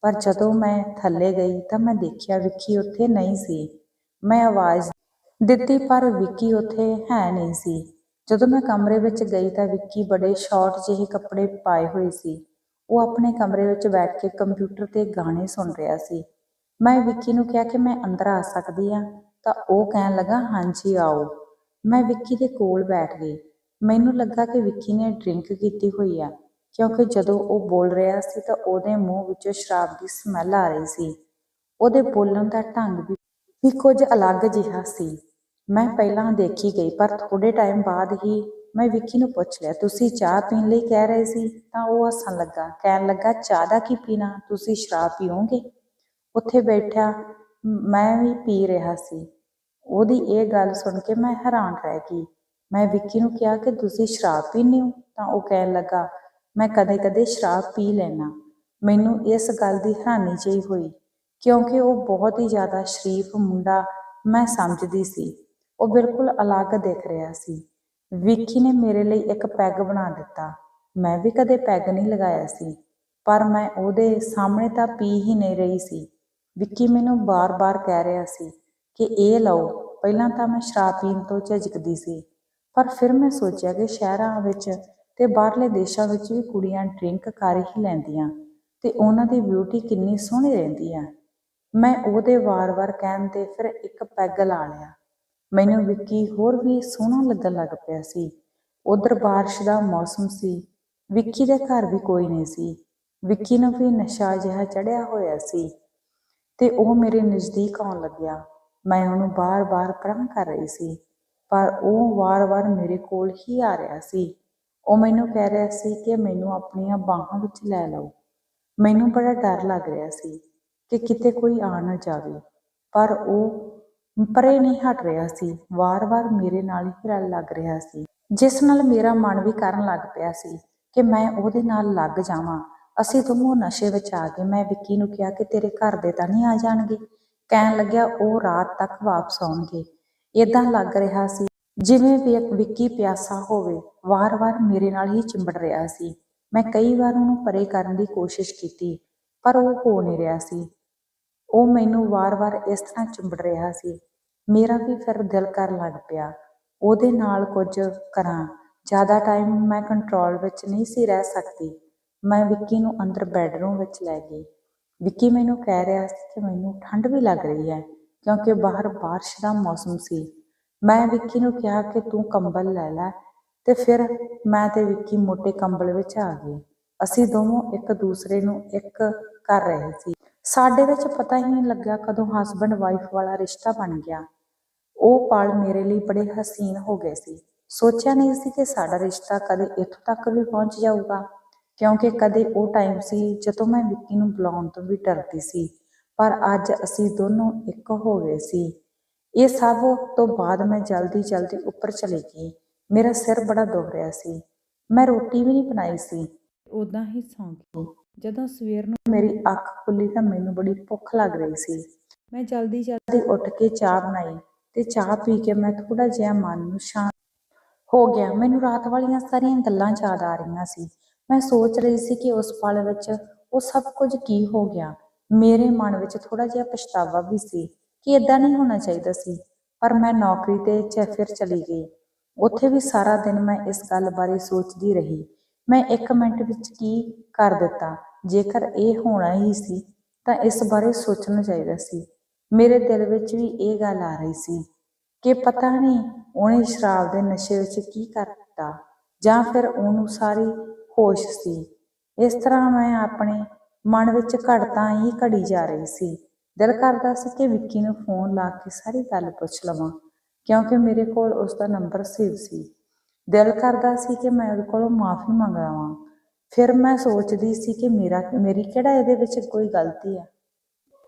ਪਰ ਜਦੋਂ ਮੈਂ ਥੱਲੇ ਗਈ ਤਾਂ ਮੈਂ ਦੇਖਿਆ ਵਿੱਕੀ ਉੱਥੇ ਨਹੀਂ ਸੀ। ਮੈਂ ਆਵਾਜ਼ ਦਿੱਤੀ, ਪਰ ਵਿੱਕੀ ਉੱਥੇ ਹੈ ਨਹੀਂ ਸੀ। ਜਦੋਂ ਮੈਂ ਕਮਰੇ ਵਿੱਚ ਗਈ ਤਾਂ ਵਿੱਕੀ ਬੜੇ ਸ਼ਾਰਟ ਜਿਹੇ ਕੱਪੜੇ ਪਾਏ ਹੋਏ ਸੀ। ਉਹ ਆਪਣੇ ਕਮਰੇ ਵਿੱਚ ਬੈਠ ਕੇ ਕੰਪਿਊਟਰ ਤੇ ਗਾਣੇ ਸੁਣ ਰਿਹਾ ਸੀ। ਮੈਂ ਵਿੱਕੀ ਨੂੰ ਕਿਹਾ ਕਿ ਮੈਂ ਅੰਦਰ ਆ ਸਕਦੀ ਆ, ਤਾਂ ਉਹ ਕਹਿਣ ਲੱਗਾ, ਹਾਂਜੀ, ਆਓ। ਮੈਂ ਵਿੱਕੀ ਦੇ ਕੋਲ ਬੈਠ ਗਈ। ਮੈਨੂੰ ਲੱਗਾ ਕਿ ਵਿੱਕੀ ਨੇ ਡਰਿੰਕ ਕੀਤੀ ਹੋਈ ਆ, ਕਿਉਂਕਿ ਜਦੋਂ ਉਹ ਬੋਲ ਰਿਹਾ ਸੀ ਤਾਂ ਉਹਦੇ ਮੂੰਹ ਵਿੱਚੋਂ ਸ਼ਰਾਬ ਦੀ ਸਮੈਲ ਆ ਰਹੀ ਸੀ। ਉਹਦੇ ਬੋਲਣ ਦਾ ਢੰਗ ਵੀ ਵੀ ਕੁਝ ਅਲੱਗ ਜਿਹਾ ਸੀ। ਮੈਂ ਪਹਿਲਾਂ ਦੇਖੀ ਗਈ, ਪਰ ਥੋੜੇ ਟਾਈਮ ਬਾਅਦ ਹੀ ਮੈਂ ਵਿੱਕੀ ਨੂੰ ਪੁੱਛ ਲਿਆ, ਤੁਸੀਂ ਚਾਹ ਪੀਣ ਲਈ ਕਹਿ ਰਹੇ ਸੀ? ਤਾਂ ਉਹ ਹੱਸਣ ਲੱਗਾ, ਕਹਿਣ ਲੱਗਾ, ਚਾਹ ਦਾ ਕੀ ਪੀਣਾ? ਤੁਸੀਂ ਸ਼ਰਾਬ ਪੀਓਗੇ? ਉੱਥੇ ਬੈਠਾ, ਮੈਂ ਵੀ ਪੀ ਰਿਹਾ ਸੀ। ਉਹਦੀ ਇਹ ਗੱਲ ਸੁਣ ਕੇ ਮੈਂ ਹੈਰਾਨ ਰਹਿ ਗਈ। ਮੈਂ ਵਿੱਕੀ ਨੂੰ ਕਿਹਾ ਕਿ ਤੁਸੀਂ ਸ਼ਰਾਬ ਪੀਂਦੇ ਹੋ? ਤਾਂ ਉਹ ਕਹਿਣ ਲੱਗਾ, ਮੈਂ ਕਦੇ-ਕਦੇ ਸ਼ਰਾਬ ਪੀ ਲੈਣਾ ਮੈਨੂੰ ਇਸ ਗੱਲ ਦੀ ਹੈਰਾਨੀ ਜਿਹੀ ਹੋਈ, ਕਿਉਂਕਿ ਉਹ ਬਹੁਤ ਹੀ ਜ਼ਿਆਦਾ ਸ਼ਰੀਫ ਮੁੰਡਾ ਮੈਂ ਸਮਝਦੀ ਸੀ। ਉਹ ਬਿਲਕੁਲ ਅਲੱਗ ਦਿਖ ਰਿਹਾ ਸੀ। ਵਿੱਕੀ ਨੇ ਮੇਰੇ ਲਈ ਇੱਕ ਪੈਗ ਬਣਾ ਦਿੱਤਾ। ਮੈਂ ਵੀ ਕਦੇ ਪੈਗ ਨਹੀਂ ਲਗਾਇਆ ਸੀ, ਪਰ ਮੈਂ ਉਹਦੇ ਸਾਹਮਣੇ ਤਾਂ ਪੀ ਹੀ ਨਹੀਂ ਰਹੀ ਸੀ। ਵਿੱਕੀ ਮੈਨੂੰ ਬਾਰ-ਬਾਰ ਕਹਿ ਰਿਹਾ ਸੀ ਕਿ ਇਹ ਲਓ, ਪਹਿਲਾਂ ਤਾਂ ਮੈਂ ਸ਼ਰਾਬ ਪੀਣ ਤੋਂ ਝਿਜਕਦੀ ਸੀ, ਪਰ ਫਿਰ ਮੈਂ ਸੋਚਿਆ ਕਿ ਸ਼ਹਿਰਾਂ ਵਿੱਚ ਤੇ ਬਾਹਰਲੇ ਦੇਸ਼ਾਂ ਵਿੱਚ ਵੀ ਕੁੜੀਆਂ ਡਰਿੰਕ ਕਰ ਹੀ ਲੈਂਦੀਆਂ ਤੇ ਉਹਨਾਂ ਦੀ ਬਿਊਟੀ ਕਿੰਨੀ ਸੋਹਣੀ ਰਹਿੰਦੀ ਆ। ਮੈਂ ਉਹਦੇ ਵਾਰ-ਵਾਰ ਕਹਿਣ ਤੇ ਫਿਰ ਇੱਕ ਪੈਗ ਲਾ ਲਿਆ। ਮੈਨੂੰ ਵਿੱਕੀ ਹੋਰ ਵੀ ਸੋਹਣਾ ਲੱਗਣ ਲੱਗ ਪਿਆ ਸੀ। ਉਧਰ ਬਾਰਿਸ਼ ਦਾ ਮੌਸਮ ਸੀ। ਵਿੱਕੀ ਦੇ ਘਰ ਵੀ ਕੋਈ ਨਹੀਂ ਸੀ। ਵਿੱਕੀ ਨੂੰ ਵੀ ਨਸ਼ਾ ਜਿਹਾ ਚੜਿਆ ਹੋਇਆ ਸੀ। ਤੇ ਉਹ ਮੇਰੇ ਨਜ਼ਦੀਕ ਆਉਣ ਲੱਗਿਆ। ਮੈਂ ਉਹਨੂੰ ਬਾਰ-ਬਾਰ ਪਰਾਂ ਕਰ ਰਹੀ ਸੀ। ਪਰ ਉਹ ਵਾਰ-ਵਾਰ ਮੇਰੇ ਕੋਲ ਹੀ ਆ ਰਿਹਾ ਸੀ। ਉਹ ਮੈਨੂੰ ਕਹਿ ਰਿਹਾ ਸੀ ਕਿ ਮੈਨੂੰ ਆਪਣੀਆਂ ਬਾਹਾਂ ਵਿੱਚ ਲੈ ਲਓ। ਮੈਨੂੰ ਬੜਾ ਡਰ ਲੱਗ ਰਿਹਾ ਸੀ ਕਿ ਕਿਤੇ ਕੋਈ ਆ ਨਾ ਜਾਵੇ। ਪਰ ਉਹ ਪਰੇ ਨਹੀਂ ਹਟ ਰਿਹਾ ਸੀ। ਵਾਰ-ਵਾਰ ਮੇਰੇ ਨਾਲ ਹੀ ਰਲ ਲੱਗ ਰਿਹਾ ਸੀ। ਜਿਸ ਨਾਲ ਮੇਰਾ ਮਨ ਵੀ ਕਰਨ ਲੱਗ ਪਿਆ ਸੀ ਕਿ ਮੈਂ ਉਹਦੇ ਨਾਲ ਲੱਗ ਜਾਵਾਂ। ਅਸੀਂ ਦੋਨੋਂ ਨਸ਼ੇ ਵਿੱਚ ਆ ਗਏ। ਮੈਂ ਵਿੱਕੀ ਨੂੰ ਕਿਹਾ ਕਿ ਤੇਰੇ ਘਰ ਦੇ ਤਾਂ ਨਹੀਂ ਆ ਜਾਣਗੇ। ਕਹਿਣ ਲੱਗਿਆ ਉਹ ਰਾਤ ਤੱਕ ਵਾਪਸ ਆਉਣਗੇ। ਇਦਾਂ ਲੱਗ ਰਿਹਾ ਸੀ, ਜਿਵੇਂ ਵੀ ਵਿੱਕੀ ਪਿਆਸਾ ਹੋਵੇ, ਵਾਰ-ਵਾਰ ਮੇਰੇ ਨਾਲ ਹੀ ਚਿੰਬੜ ਰਿਹਾ ਸੀ। ਮੈਂ ਕਈ ਵਾਰ ਉਹਨੂੰ ਪਰੇ ਕਰਨ ਦੀ ਕੋਸ਼ਿਸ਼ ਕੀਤੀ, ਪਰ ਉਹ ਹੋ ਨਹੀਂ ਰਿਹਾ ਸੀ। ਉਹ ਮੈਨੂੰ ਵਾਰ-ਵਾਰ ਇਸ ਤਰ੍ਹਾਂ ਚੁੰਬੜ ਰਿਹਾ ਸੀ। ਮੇਰਾ ਵੀ ਫਿਰ ਦਿਲ ਕਰਨ ਲੱਗ ਪਿਆ। ਉਹਦੇ ਨਾਲ ਕੁਝ ਕਰਾਂ। ਜ਼ਿਆਦਾ ਟਾਈਮ ਮੈਂ ਕੰਟਰੋਲ ਵਿੱਚ ਨਹੀਂ ਸੀ ਰਹਿ ਸਕਦੀ। ਮੈਂ ਵਿੱਕੀ ਨੂੰ ਅੰਦਰ ਬੈੱਡਰੂਮ ਵਿੱਚ ਲੈ ਗਈ। ਵਿੱਕੀ ਮੈਨੂੰ ਕਹਿ ਰਿਹਾ ਸੀ ਕਿ ਮੈਨੂੰ ਠੰਡ ਵੀ ਲੱਗ ਰਹੀ ਹੈ, ਕਿਉਂਕਿ ਬਾਹਰ ਬਾਰਿਸ਼ ਦਾ ਮੌਸਮ ਸੀ। ਮੈਂ ਵਿੱਕੀ ਨੂੰ ਕਿਹਾ ਕਿ ਤੂੰ ਕੰਬਲ ਲੈ ਲੈ ਤੇ ਫਿਰ ਮੈਂ ਤੇ ਵਿੱਕੀ ਮੋਟੇ ਕੰਬਲ ਵਿੱਚ ਆ ਗਏ। ਅਸੀਂ ਦੋਵੇਂ ਇੱਕ ਦੂਸਰੇ ਨੂੰ ਇੱਕ ਕਰ ਰਹੇ ਸੀ। ਸਾਡੇ ਵਿੱਚ ਪਤਾ ਹੀ ਨਹੀਂ ਲੱਗਿਆ ਕਦੋਂ ਹਸਬੰਡ ਵਾਈਫ ਵਾਲਾ ਰਿਸ਼ਤਾ ਬਣ ਗਿਆ। ਉਹ ਪਲ ਮੇਰੇ ਲਈ ਬੜੇ ਹਸੀਨ ਹੋ ਗਏ ਸੀ। ਸੋਚਿਆ ਨਹੀਂ ਸੀ ਕਿ ਸਾਡਾ ਰਿਸ਼ਤਾ ਕਦੇ ਇੱਥੋਂ ਤੱਕ ਵੀ ਪਹੁੰਚ ਜਾਊਗਾ, ਕਿਉਂਕਿ ਕਦੇ ਉਹ ਟਾਈਮ ਸੀ ਜਦੋਂ ਮੈਂ ਵਿੱਕੀ ਨੂੰ ਬੁਲਾਉਣ ਤੋਂ ਵੀ ਡਰਦੀ ਸੀ, ਪਰ ਅੱਜ ਅਸੀਂ ਦੋਨੋਂ ਇੱਕ ਹੋ ਗਏ ਸੀ। ਇਹ ਸਭ ਤੋਂ ਬਾਅਦ ਮੈਂ ਜਲਦੀ ਜਲਦੀ ਉੱਪਰ ਚਲੀ ਗਈ। ਮੇਰਾ ਸਿਰ ਬੜਾ ਦੁਖ ਰਿਹਾ ਸੀ। ਮੈਂ ਰੋਟੀ ਵੀ ਨਹੀਂ ਬਣਾਈ ਸੀ। ਉਦਾਂ ਹੀ ਸੌਂ ਗਈ। ਜਦੋਂ ਸਵੇਰ ਨੂੰ ਮੇਰੀ ਅੱਖ ਖੁੱਲੀ ਤਾਂ ਮੈਨੂੰ ਬੜੀ ਭੁੱਖ ਲੱਗ ਰਹੀ ਸੀ। ਮੈਂ ਜਲਦੀ ਜਲਦੀ ਉੱਠ ਕੇ ਚਾਹ ਬਣਾਈ ਤੇ ਚਾਹ ਪੀ ਕੇ ਮੈਂ ਥੋੜਾ ਜਿਹਾ ਮਨ ਨੂੰ ਸ਼ਾਂਤ ਹੋ ਗਿਆ। ਮੈਨੂੰ ਰਾਤ ਵਾਲੀਆਂ ਸਾਰੀਆਂ ਗੱਲਾਂ ਯਾਦ ਆ ਰਹੀਆਂ ਸੀ। ਮੈਂ ਸੋਚ ਰਹੀ ਸੀ ਕਿ ਉਸ ਪਲ ਵਿੱਚ ਉਹ ਸਭ ਕੁਝ ਕੀ ਹੋ ਗਿਆ। ਮੇਰੇ ਮਨ ਵਿੱਚ ਥੋੜਾ ਜਿਹਾ ਪਛਤਾਵਾ ਵੀ ਸੀ ਕਿ ਇਦਾਂ ਨਹੀਂ ਹੋਣਾ ਚਾਹੀਦਾ ਸੀ ਪਰ ਮੈਂ ਨੌਕਰੀ ਤੇ ਚ ਫਿਰ ਚਲੀ ਗਈ। ਉੱਥੇ ਵੀ ਸਾਰਾ ਦਿਨ ਮੈਂ ਇਸ ਗੱਲ ਬਾਰੇ ਸੋਚਦੀ ਰਹੀ ਮੈਂ ਇੱਕ ਮਿੰਟ ਵਿੱਚ ਕੀ ਕਰ ਦਿੱਤਾ? ਜੇਕਰ ਇਹ ਹੋਣਾ ਹੀ ਸੀ, ਤਾਂ ਇਸ ਬਾਰੇ ਸੋਚਣਾ ਚਾਹੀਦਾ ਸੀ। ਮੇਰੇ ਦਿਲ ਵਿੱਚ ਵੀ ਇਹ ਗੱਲ ਆ ਰਹੀ ਸੀ ਕਿ ਪਤਾ ਨਹੀਂ ਉਹਨੇ ਸ਼ਰਾਬ ਦੇ ਨਸ਼ੇ ਵਿੱਚ ਕੀ ਕਰ ਦਿੱਤਾ ਜਾਂ ਫਿਰ ਉਹਨੂੰ ਸਾਰੀ ਹੋਸ਼ ਸੀ। ਇਸ ਤਰ੍ਹਾਂ ਮੈਂ ਆਪਣੇ ਮਨ ਵਿੱਚ ਘੜਤਾ ਹੀ ਘੜੀ ਜਾ ਰਹੀ ਸੀ। ਦਿਲ ਕਰਦਾ ਸੀ ਕਿ ਵਿੱਕੀ ਨੂੰ ਫੋਨ ਲਾ ਕੇ ਸਾਰੀ ਗੱਲ ਪੁੱਛ ਲਵਾਂ, ਕਿਉਂਕਿ ਮੇਰੇ ਕੋਲ ਉਸ ਦਾ ਨੰਬਰ ਸੇਵ ਸੀ। ਦਿਲ ਕਰਦਾ ਸੀ ਕਿ ਮੈਂ ਉਹਦੇ ਕੋਲੋਂ ਮਾਫੀ ਮੰਗ ਫਿਰ ਮੈਂ ਸੋਚਦੀ ਸੀ ਕਿ ਮੇਰਾ, ਮੇਰੀ ਕਿਹੜਾ ਇਹਦੇ ਵਿੱਚ ਕੋਈ ਗਲਤੀ ਆ।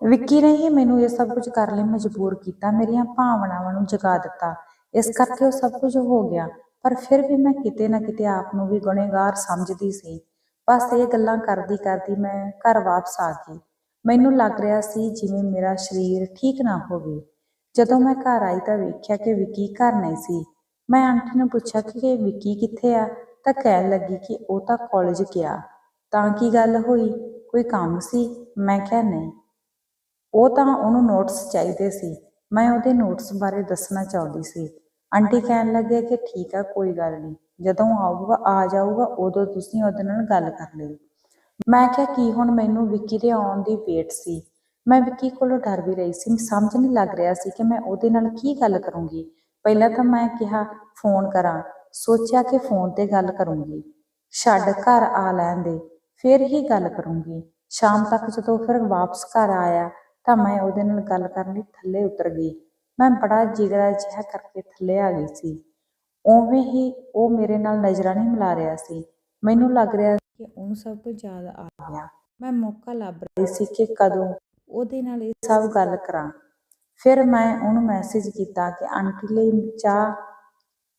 ਵਿੱਕੀ ਨੇ ਹੀ ਮੈਨੂੰ ਇਹ ਸਭ ਕੁਝ ਕਰਨ ਲਈ, ਮਜਬੂਰ ਕੀਤਾ, ਮੇਰੀਆਂ ਭਾਵਨਾਵਾਂ ਨੂੰ ਜਗਾ ਦਿੱਤਾ। ਇਸ ਕਰਕੇ ਉਹ ਸਭ ਕੁਝ ਹੋ ਗਿਆ, ਪਰ ਫਿਰ ਵੀ ਮੈਂ ਕਿਤੇ ਨਾ ਕਿਤੇ ਆਪ ਨੂੰ ਵੀ ਗੁਨੇਗਾਰ ਸਮਝਦੀ ਸੀ। ਬਸ ਇਹ ਗੱਲਾਂ ਕਰਦੀ ਕਰਦੀ ਮੈਂ ਘਰ ਵਾਪਸ ਆ ਗਈ। ਮੈਨੂੰ ਲੱਗ ਰਿਹਾ ਸੀ ਜਿਵੇਂ ਮੇਰਾ ਸਰੀਰ ਠੀਕ ਨਾ ਹੋਵੇ। ਜਦੋਂ ਮੈਂ ਘਰ ਆਈ ਤਾਂ ਵੇਖਿਆ ਕਿ ਵਿੱਕੀ ਘਰ ਨਹੀਂ ਸੀ। ਮੈਂ ਆਂਟੀ ਨੂੰ ਪੁੱਛਿਆ ਕਿ ਵਿੱਕੀ ਕਿੱਥੇ ਆ, ਤਾਂ ਕਹਿਣ ਲੱਗੀ ਕਿ ਉਹ ਤਾਂ ਕਾਲਜ ਗਿਆ। ਤਾਂ ਕੀ ਗੱਲ ਹੋਈ? ਕੋਈ ਕੰਮ ਸੀ? ਮੈਂ ਕਿਹਾ ਨਹੀਂ। ਉਹ ਤਾਂ ਉਹਨੂੰ ਨੋਟਸ ਚਾਹੀਦੇ ਸੀ। ਮੈਂ ਉਹਦੇ ਨੋਟਸ ਬਾਰੇ ਦੱਸਣਾ ਚਾਹੁੰਦੀ ਸੀ। ਆਂਟੀ ਕਹਿਣ ਲੱਗੇ ਕਿ ਠੀਕ ਆ, ਕੋਈ ਗੱਲ ਨਹੀਂ। ਜਦੋਂ ਆਊਗਾ, ਆ ਜਾਊਗਾ, ਉਦੋਂ ਤੁਸੀਂ ਉਹਦੇ ਨਾਲ ਗੱਲ ਕਰ ਲਿਓ। ਮੈਂ ਕਿਹਾ, ਕੀ ਹੁਣ ਮੈਨੂੰ ਵਿੱਕੀ ਦੇ ਆਉਣ ਦੀ ਵੇਟ ਸੀ? ਮੈਂ ਵਿੱਕੀ ਕੋਲੋਂ ਡਰ ਵੀ ਰਹੀ ਸੀ। ਸਮਝ ਨਹੀਂ ਲੱਗ ਰਿਹਾ ਸੀ ਕਿ ਮੈਂ ਉਹਦੇ ਨਾਲ ਕੀ ਗੱਲ ਕਰੂੰਗੀ। ਪਹਿਲਾਂ ਤਾਂ ਮੈਂ ਕਿਹਾ ਫੋਨ ਕਰਾਂ, ਸੋਚਿਆ ਕਿ ਫੋਨ ਤੇ ਗੱਲ ਕਰੂੰਗੀ। ਛੱਡ ਘਰ ਆ ਲੈਣ ਦੇ, ਫਿਰ ਹੀ ਗੱਲ ਕਰੂੰਗੀ। ਸ਼ਾਮ ਤੱਕ ਜਦੋਂ ਫਿਰ ਵਾਪਸ ਘਰ ਆਇਆ, ਤਾਂ ਮੈਂ ਉਹਦੇ ਨਾਲ ਗੱਲ ਕਰਨ ਲਈ ਥੱਲੇ ਉਤਰ ਗਈ। ਮੈਂ ਬੜਾ ਜਿਗਰਾ ਜਿਹਾ ਕਰਕੇ ਥੱਲੇ ਆ ਗਈ ਸੀ। ਉਵੇਂ ਹੀ ਉਹ ਮੇਰੇ ਨਾਲ ਨਜ਼ਰਾਂ ਨਹੀਂ ਮਿਲਾ ਰਿਹਾ ਸੀ। ਮੈਨੂੰ ਲੱਗ ਰਿਹਾ ਸੀ ਕਿ ਉਹਨੂੰ ਸਭ ਕੁਝ ਯਾਦ ਆ ਗਿਆ। ਮੈਂ ਮੌਕਾ ਲੱਭ ਰਹੀ ਸੀ ਕਿ ਕਦੋਂ ਉਹਦੇ ਨਾਲ ਇਹ ਸਭ ਗੱਲ ਕਰਾਂ। ਫਿਰ ਮੈਂ ਉਹਨੂੰ ਮੈਸੇਜ ਕੀਤਾ ਕਿ ਆਂਟੀ ਲਈ ਚਾਹ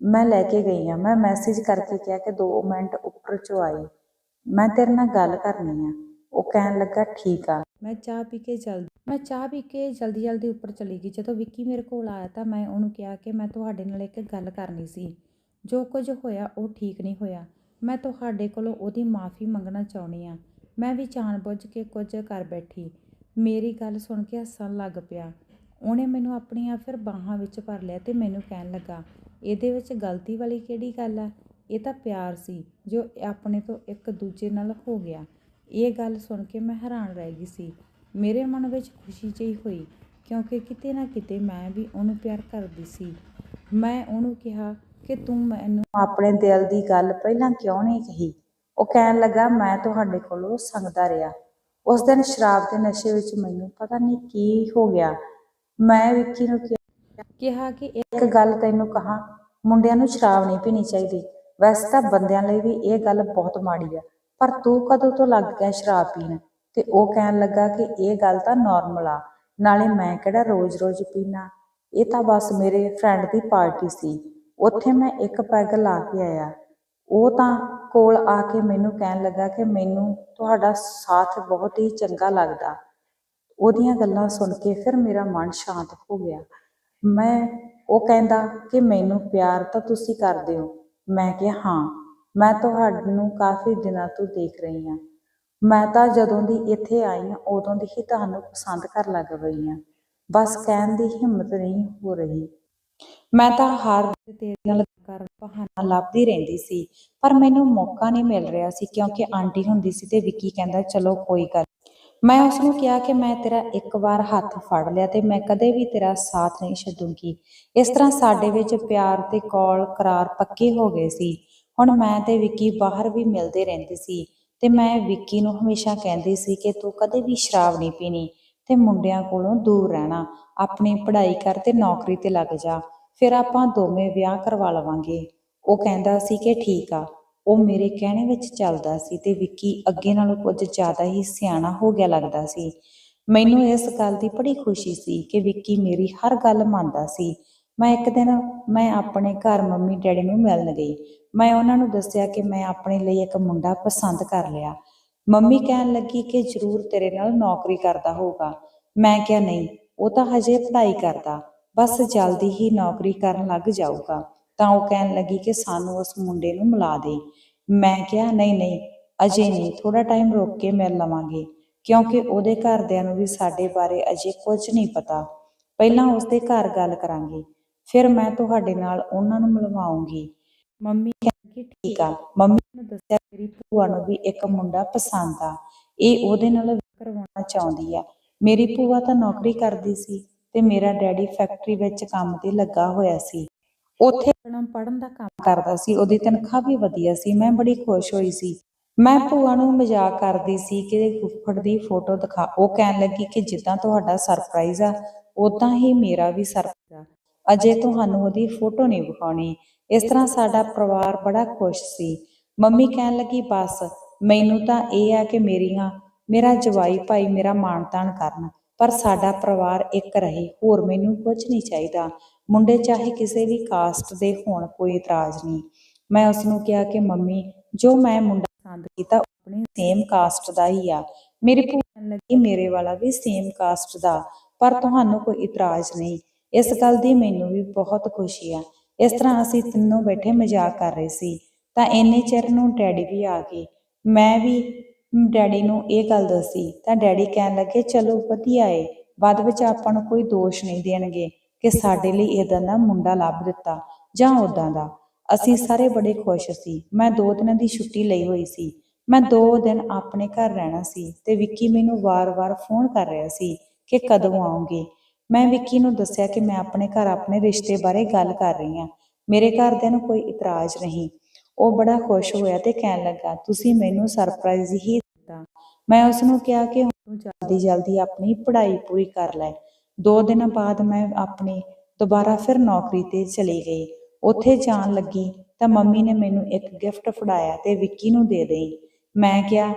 ਮੈਂ ਲੈ ਕੇ ਗਈ ਆ ਮੈਂ ਮੈਸੇਜ ਕਰਕੇ ਕਿਹਾ ਕਿ 2 ਮਿੰਟ ਉੱਪਰ ਚੋਂ ਆਈ। ਮੈਂ ਤੇਰੇ ਨਾਲ ਗੱਲ ਕਰਨੀ ਆ। ਉਹ ਕਹਿਣ ਲੱਗਾ, ਠੀਕ ਆ। ਮੈਂ ਚਾਹ ਪੀ ਕੇ ਜਲਦੀ, ਮੈਂ ਚਾਹ ਪੀ ਕੇ ਜਲਦੀ ਜਲਦੀ ਉੱਪਰ ਚਲੀ ਗਈ। ਜਦੋਂ ਵਿੱਕੀ ਮੇਰੇ ਕੋਲ ਆਇਆ ਤਾਂ ਮੈਂ ਉਹਨੂੰ ਕਿਹਾ ਕਿ ਮੈਂ ਤੁਹਾਡੇ ਨਾਲ ਇੱਕ ਗੱਲ ਕਰਨੀ ਸੀ। ਜੋ ਕੁਝ ਹੋਇਆ, ਉਹ ਠੀਕ ਨਹੀਂ ਹੋਇਆ। ਮੈਂ ਤੁਹਾਡੇ ਕੋਲੋਂ ਉਹਦੀ ਮਾਫੀ ਮੰਗਣਾ ਚਾਹੁੰਦੀ ਆ ਮੈਂ ਵੀ ਜਾਣਬੁੱਝ ਕੇ ਕੁਝ ਕਰ ਬੈਠੀ। ਮੇਰੀ ਗੱਲ ਸੁਣ ਕੇ ਹੱਸਣ ਲੱਗ ਪਿਆ। ਉਹਨੇ ਮੈਨੂੰ ਆਪਣੀਆਂ ਫਿਰ ਬਾਹਾਂ ਵਿੱਚ ਭਰ ਲਿਆ ਤੇ ਮੈਨੂੰ ਕਹਿਣ ਲੱਗਾ ਇਹਦੇ ਵਿੱਚ ਗਲਤੀ ਵਾਲੀ ਕਿਹੜੀ ਗੱਲ ਆ? ਇਹ ਤਾਂ ਪਿਆਰ ਸੀ, ਜੋ ਆਪਣੇ ਤੋਂ ਇੱਕ ਦੂਜੇ ਨਾਲ ਹੋ ਗਿਆ। ਇਹ ਗੱਲ ਸੁਣ ਕੇ ਮੈਂ ਹੈਰਾਨ ਰਹਿ ਗਈ ਸੀ। ਮੇਰੇ ਮਨ ਵਿੱਚ ਖੁਸ਼ੀ ਜਿਹੀ ਹੋਈ, ਕਿਉਂਕਿ ਕਿਤੇ ਨਾ ਕਿਤੇ ਮੈਂ ਵੀ ਉਹਨੂੰ ਪਿਆਰ ਕਰਦੀ ਸੀ। ਮੈਂ ਉਹਨੂੰ ਕਿਹਾ ਕਿ ਤੂੰ ਮੈਨੂੰ ਆਪਣੇ ਦਿਲ ਦੀ ਗੱਲ ਪਹਿਲਾਂ ਕਿਉਂ ਨਹੀਂ ਕਹੀ? ਉਹ ਕਹਿਣ ਲੱਗਾ, ਮੈਂ ਤੁਹਾਡੇ ਕੋਲੋਂ ਸੰਗਦਾ ਰਿਹਾ। ਉਸ ਦਿਨ ਸ਼ਰਾਬ ਦੇ ਨਸ਼ੇ ਵਿੱਚ ਮੈਨੂੰ ਪਤਾ ਨਹੀਂ ਕੀ ਹੋ ਗਿਆ। ਮੈਂ ਵਿੱਕੀ ਨੂੰ ਕਿਹਾ ਕਿਹਾ ਕਿ ਇੱਕ ਗੱਲ ਤੈਨੂੰ ਕਹਾ, ਮੁੰਡਿਆਂ ਨੂੰ ਸ਼ਰਾਬ ਨਹੀਂ ਪੀਣੀ ਚਾਹੀਦੀ। ਵੈਸੇ ਤਾਂ ਬੰਦਿਆਂ ਲਈ ਵੀ ਇਹ ਗੱਲ ਬਹੁਤ ਮਾੜੀ ਆ। ਪਰ ਤੂੰ ਕਦੋਂ ਤੋਂ ਲੱਗ ਗਿਆ ਸ਼ਰਾਬ ਪੀਣ? ਤੇ ਉਹ ਕਹਿਣ ਲੱਗਾ ਕਿ ਇਹ ਗੱਲ ਤਾਂ ਨਾਰਮਲ ਆ। ਨਾਲੇ ਮੈਂ ਕਿਹੜਾ ਰੋਜ਼-ਰੋਜ਼ ਪੀਣਾ ਇਹ ਤਾਂ ਬਸ ਮੇਰੇ ਫਰੈਂਡ ਦੀ ਪਾਰਟੀ ਸੀ। ਉੱਥੇ ਮੈਂ ਇੱਕ ਪੈਗ ਲਾ ਕੇ ਆਇਆ। ਉਹ ਤਾਂ ਕੋਲ ਆ ਕੇ ਮੈਨੂੰ ਕਹਿਣ ਲੱਗਾ ਕਿ ਮੈਨੂੰ ਤੁਹਾਡਾ ਸਾਥ ਬਹੁਤ ਹੀ ਚੰਗਾ ਲੱਗਦਾ। ਉਹਦੀਆਂ ਗੱਲਾਂ ਸੁਣ ਕੇ ਫਿਰ ਮੇਰਾ ਮਨ ਸ਼ਾਂਤ ਹੋ ਗਿਆ। ਮੈਂ ਉਹ ਕਹਿੰਦਾ ਕਿ ਮੈਨੂੰ ਪਿਆਰ ਤਾਂ ਤੁਸੀਂ ਕਰਦੇ ਹੋ। ਮੈਂ ਕਿਹਾ, ਹਾਂ, ਮੈਂ ਤੁਹਾਨੂੰ ਕਾਫੀ ਦਿਨਾਂ ਤੋਂ ਦੇਖ ਰਹੀ ਹਾਂ। ਮੈਂ ਤਾਂ ਜਦੋਂ ਦੀ ਇੱਥੇ ਆਈ ਹਾਂ, ਉਦੋਂ ਦੀ ਹੀ ਤੁਹਾਨੂੰ ਪਸੰਦ ਕਰਨ ਲੱਗ ਪਈ ਹਾਂ। ਬਸ ਕਹਿਣ ਦੀ ਹਿੰਮਤ ਨਹੀਂ ਹੋ ਰਹੀ। ਮੈਂ ਤਾਂ ਹਰ ਤੇਰੇ ਨਾਲ ਕਰਨ ਬਹਾਨਾ ਲੱਭਦੀ ਰਹਿੰਦੀ ਸੀ, ਪਰ ਮੈਨੂੰ ਮੌਕਾ ਨਹੀਂ ਮਿਲ ਰਿਹਾ ਸੀ ਕਿਉਂਕਿ ਆਂਟੀ ਹੁੰਦੀ ਸੀ ਤੇ ਵਿੱਕੀ ਕਹਿੰਦਾ, ਚਲੋ, ਕੋਈ ਗੱਲ ਮੈਂ ਉਸ ਨੂੰ ਕਿਹਾ ਕਿ ਮੈਂ ਤੇਰਾ ਇੱਕ ਵਾਰ ਹੱਥ ਫੜ ਲਿਆ ਤੇ ਮੈਂ ਕਦੇ ਵੀ ਤੇਰਾ ਸਾਥ ਨਹੀਂ ਛੱਡੂੰਗੀ। ਇਸ ਤਰ੍ਹਾਂ ਸਾਡੇ ਵਿੱਚ ਪਿਆਰ ਤੇ ਕੌਲ ਕਰਾਰ ਪੱਕੇ ਹੋ ਗਏ ਸੀ। ਹੁਣ ਮੈਂ ਤੇ ਵਿੱਕੀ ਬਾਹਰ ਵੀ ਮਿਲਦੇ ਰਹਿੰਦੇ ਸੀ ਤੇ ਮੈਂ ਵਿੱਕੀ ਨੂੰ ਹਮੇਸ਼ਾ ਕਹਿੰਦੀ ਸੀ ਕਿ ਤੂੰ ਕਦੇ ਵੀ ਸ਼ਰਾਬ ਨਹੀਂ ਪੀਣੀ ਤੇ ਮੁੰਡਿਆਂ ਕੋਲੋਂ ਦੂਰ ਰਹਿਣਾ, ਆਪਣੀ ਪੜ੍ਹਾਈ ਕਰ ਤੇ ਨੌਕਰੀ ਤੇ ਲੱਗ ਜਾ, ਫਿਰ ਆਪਾਂ ਦੋਵੇਂ ਵਿਆਹ ਕਰਵਾ ਲਵਾਂਗੇ। ਉਹ ਕਹਿੰਦਾ ਸੀ ਕਿ ਠੀਕ ਆ। ਉਹ ਮੇਰੇ ਕਹਿਣੇ ਵਿੱਚ ਚੱਲਦਾ ਸੀ ਤੇ ਵਿੱਕੀ ਅੱਗੇ ਨਾਲੋਂ ਕੁਝ ਜ਼ਿਆਦਾ ਹੀ ਸਿਆਣਾ ਹੋ ਗਿਆ ਲੱਗਦਾ ਸੀ। ਮੈਨੂੰ ਇਸ ਗੱਲ ਦੀ ਬੜੀ ਖੁਸ਼ੀ ਸੀ ਕਿ ਵਿੱਕੀ ਮੇਰੀ ਹਰ ਗੱਲ ਮੰਨਦਾ ਸੀ। ਮੈਂ ਇੱਕ ਦਿਨ ਮੈਂ ਆਪਣੇ ਘਰ ਮੰਮੀ ਡੈਡੀ ਨੂੰ ਮਿਲਣ ਗਈ। ਮੈਂ ਉਹਨਾਂ ਨੂੰ ਦੱਸਿਆ ਕਿ ਮੈਂ ਆਪਣੇ ਲਈ ਇੱਕ ਮੁੰਡਾ ਪਸੰਦ ਕਰ ਲਿਆ। ਮੰਮੀ ਕਹਿਣ ਲੱਗੀ ਕਿ ਜ਼ਰੂਰ ਤੇਰੇ ਨਾਲ ਨੌਕਰੀ ਕਰਦਾ ਹੋਊਗਾ। ਮੈਂ ਕਿਹਾ, ਨਹੀਂ, ਉਹ ਤਾਂ ਹਜੇ ਪੜ੍ਹਾਈ ਕਰਦਾ। ਬਸ ਜਲਦੀ ਹੀ ਨੌਕਰੀ ਕਰਨ ਲੱਗ ਜਾਊਗਾ। ਤਾਂ ਉਹ ਕਹਿਣ ਲੱਗੀ ਕਿ ਸਾਨੂੰ ਉਸ ਮੁੰਡੇ ਨੂੰ ਮਿਲਾ ਦੇ। ਮੈਂ ਕਿਹਾ ਨਹੀਂ ਨਹੀਂ ਅਜੇ ਨਹੀਂ ਥੋੜਾ ਟਾਈਮ ਰੁਕ ਕੇ ਮਿਲ ਲਵਾਂਗੇ ਕਿਉਂਕਿ ਉਹਦੇ ਘਰਦਿਆਂ ਨੂੰ ਵੀ ਸਾਡੇ ਬਾਰੇ ਅਜੇ ਕੁਝ ਨਹੀਂ ਪਤਾ। ਪਹਿਲਾਂ ਉਸਦੇ ਘਰ ਗੱਲ ਕਰਾਂਗੇ ਫਿਰ ਮੈਂ ਤੁਹਾਡੇ ਨਾਲ ਉਹਨਾਂ ਨੂੰ ਮਿਲਵਾਉਂਗੀ। ਮੰਮੀ ਕਹਿੰਦੀ ਠੀਕ ਆ। ਮੰਮੀ ਨੇ ਦੱਸਿਆ ਮੇਰੀ ਭੂਆ ਨੂੰ ਵੀ ਇੱਕ ਮੁੰਡਾ ਪਸੰਦ ਆ। ਇਹ ਉਹਦੇ ਨਾਲ ਕਰਵਾਉਣਾ ਚਾਹੁੰਦੀ ਆ। ਮੇਰੀ ਭੂਆ ਤਾਂ ਨੌਕਰੀ ਕਰਦੀ ਸੀ ਤੇ ਮੇਰਾ ਡੈਡੀ ਫੈਕਟਰੀ ਵਿੱਚ ਕੰਮ ਤੇ ਲੱਗਾ ਹੋਇਆ ਸੀ। ਉੱਥੇ ਪੜਨ ਦਾ ਕੰਮ ਕਰਦਾ ਸੀ, ਉਹਦੀ ਤਨਖਾਹ ਵੀ ਵਧੀਆ ਸੀ, ਮੈਂ ਬੜੀ ਖੁਸ਼ ਹੋਈ ਸੀ। ਮੈਂ ਭੂਆ ਨੂੰ ਮਜ਼ਾਕ ਕਰਦੀ ਸੀ ਕਿ ਫੁੱਫੜ ਦੀ ਫੋਟੋ ਦਿਖਾ, ਉਹ ਕਹਿਣ ਲੱਗੀ ਕਿ ਜਿੱਦਾਂ ਤੁਹਾਡਾ ਸਰਪ੍ਰਾਈਜ਼ ਆ ਉਦਾਂ ਹੀ ਮੇਰਾ ਵੀ ਸਰਪ੍ਰਾਈਜ਼ ਆ। ਅਜੇ ਤੁਹਾਨੂੰ ਉਹਦੀ ਫੋਟੋ ਨਹੀਂ ਵਿਖਾਉਣੀ। ਇਸ ਤਰ੍ਹਾਂ ਸਾਡਾ ਪਰਿਵਾਰ ਬੜਾ ਖੁਸ਼ ਸੀ। ਮੰਮੀ ਕਹਿਣ ਲੱਗੀ, ਬਸ, ਮੈਨੂੰ ਤਾਂ ਇਹ ਆ ਕਿ ਮੇਰੀਆਂ, ਮੇਰਾ ਜਵਾਈ ਭਾਈ ਮੇਰਾ ਮਾਣ ਤਾਣ ਕਰਨ, ਪਰ ਸਾਡਾ ਪਰਿਵਾਰ ਇੱਕ ਰਹੇ, ਹੋਰ ਮੈਨੂੰ ਕੁਝ ਨਹੀਂ ਚਾਹੀਦਾ। ਮੁੰਡੇ ਚਾਹੇ ਕਿਸੇ ਵੀ ਕਾਸਟ ਦੇ ਹੋਣ ਕੋਈ ਇਤਰਾਜ਼ ਨਹੀਂ। ਮੈਂ ਉਸ ਨੂੰ ਕਿਹਾ ਕਿ ਮੰਮੀ, ਜੋ ਮੈਂ ਮੁੰਡਾ ਪਸੰਦ ਕੀਤਾ ਆਪਣੀ ਸੇਮ ਕਾਸਟ ਦਾ ਹੀ ਆ। ਮੇਰੀ ਭੂਆ ਲੱਗੀ, ਮੇਰੇ ਵਾਲਾ ਵੀ ਸੇਮ ਕਾਸਟ ਦਾ, ਪਰ ਤੁਹਾਨੂੰ ਕੋਈ ਇਤਰਾਜ਼ ਨਹੀਂ। ਇਸ ਗੱਲ ਦੀ ਮੈਨੂੰ ਵੀ ਬਹੁਤ ਖੁਸ਼ੀ ਆ। ਇਸ ਤਰ੍ਹਾਂ ਅਸੀਂ ਤਿੰਨੋਂ ਬੈਠੇ ਮਜ਼ਾਕ ਕਰ ਰਹੇ ਸੀ। ਤਾਂ ਇੰਨੇ ਚਿਰ ਨੂੰ ਡੈਡੀ ਵੀ ਆ ਗਏ। ਮੈਂ ਵੀ ਡੈਡੀ ਨੂੰ ਇਹ ਗੱਲ ਦੱਸੀ। ਤਾਂ ਡੈਡੀ ਕਹਿਣ ਲੱਗੇ, ਚਲੋ, ਵਧੀਆ ਏ। ਬਾਅਦ ਵਿੱਚ ਆਪਾਂ ਨੂੰ ਕੋਈ ਦੋਸ਼ ਨਹੀਂ ਦੇਣਗੇ। ਕਿ ਸਾਡੇ ਲਈ ਇਦਾਂ ਦਾ ਮੁੰਡਾ ਲੱਭ ਦਿੱਤਾ ਜਾਂ ਉਦਾਂ ਦਾ। ਅਸੀਂ ਸਾਰੇ ਬੜੇ ਖੁਸ਼ ਸੀ। ਮੈਂ ਦੋ ਦਿਨਾਂ ਦੀ ਛੁੱਟੀ ਲਈ ਹੋਈ ਸੀ। ਮੈਂ ਦੋ ਦਿਨ ਆਪਣੇ ਘਰ ਰਹਿਣਾ ਸੀ ਤੇ ਵਿੱਕੀ ਮੈਨੂੰ ਵਾਰ-ਵਾਰ ਫੋਨ ਕਰ ਰਿਹਾ ਸੀ ਕਿ ਕਦੋਂ ਆਉਂਗੇ? ਮੈਂ ਵਿੱਕੀ ਨੂੰ ਦੱਸਿਆ ਕਿ ਮੈਂ ਆਪਣੇ ਘਰ ਆਪਣੇ ਰਿਸ਼ਤੇ ਬਾਰੇ ਗੱਲ ਕਰ ਰਹੀ ਹਾਂ। ਮੇਰੇ ਘਰਦਿਆਂ ਨੂੰ ਕੋਈ ਇਤਰਾਜ਼ ਨਹੀਂ। ਉਹ ਬੜਾ ਖੁਸ਼ ਹੋਇਆ ਤੇ ਕਹਿਣ ਲੱਗਾ ਤੁਸੀਂ ਮੈਨੂੰ ਸਰਪ੍ਰਾਈਜ਼ ਹੀ ਦਿੱਤਾ। ਮੈਂ ਉਸ ਨੂੰ ਕਿਹਾ ਕਿ ਹੁਣ ਤੂੰ ਜਲਦੀ ਜਲਦੀ ਆਪਣੀ ਪੜ੍ਹਾਈ ਪੂਰੀ ਕਰ ਲੈ। ਦੋ ਦਿਨਾਂ ਬਾਅਦ ਮੈਂ ਆਪਣੀ ਦੁਬਾਰਾ ਫਿਰ ਨੌਕਰੀ ਤੇ ਚਲੀ ਗਈ। ਉੱਥੇ ਜਾਣ ਲੱਗੀ ਤਾਂ ਮੰਮੀ ਨੇ ਮੈਨੂੰ ਇੱਕ ਗਿਫਟ ਫੜਾਇਆ ਤੇ ਵਿੱਕੀ ਨੂੰ ਦੇ ਦੇਈ। ਮੈਂ ਕਿਹਾ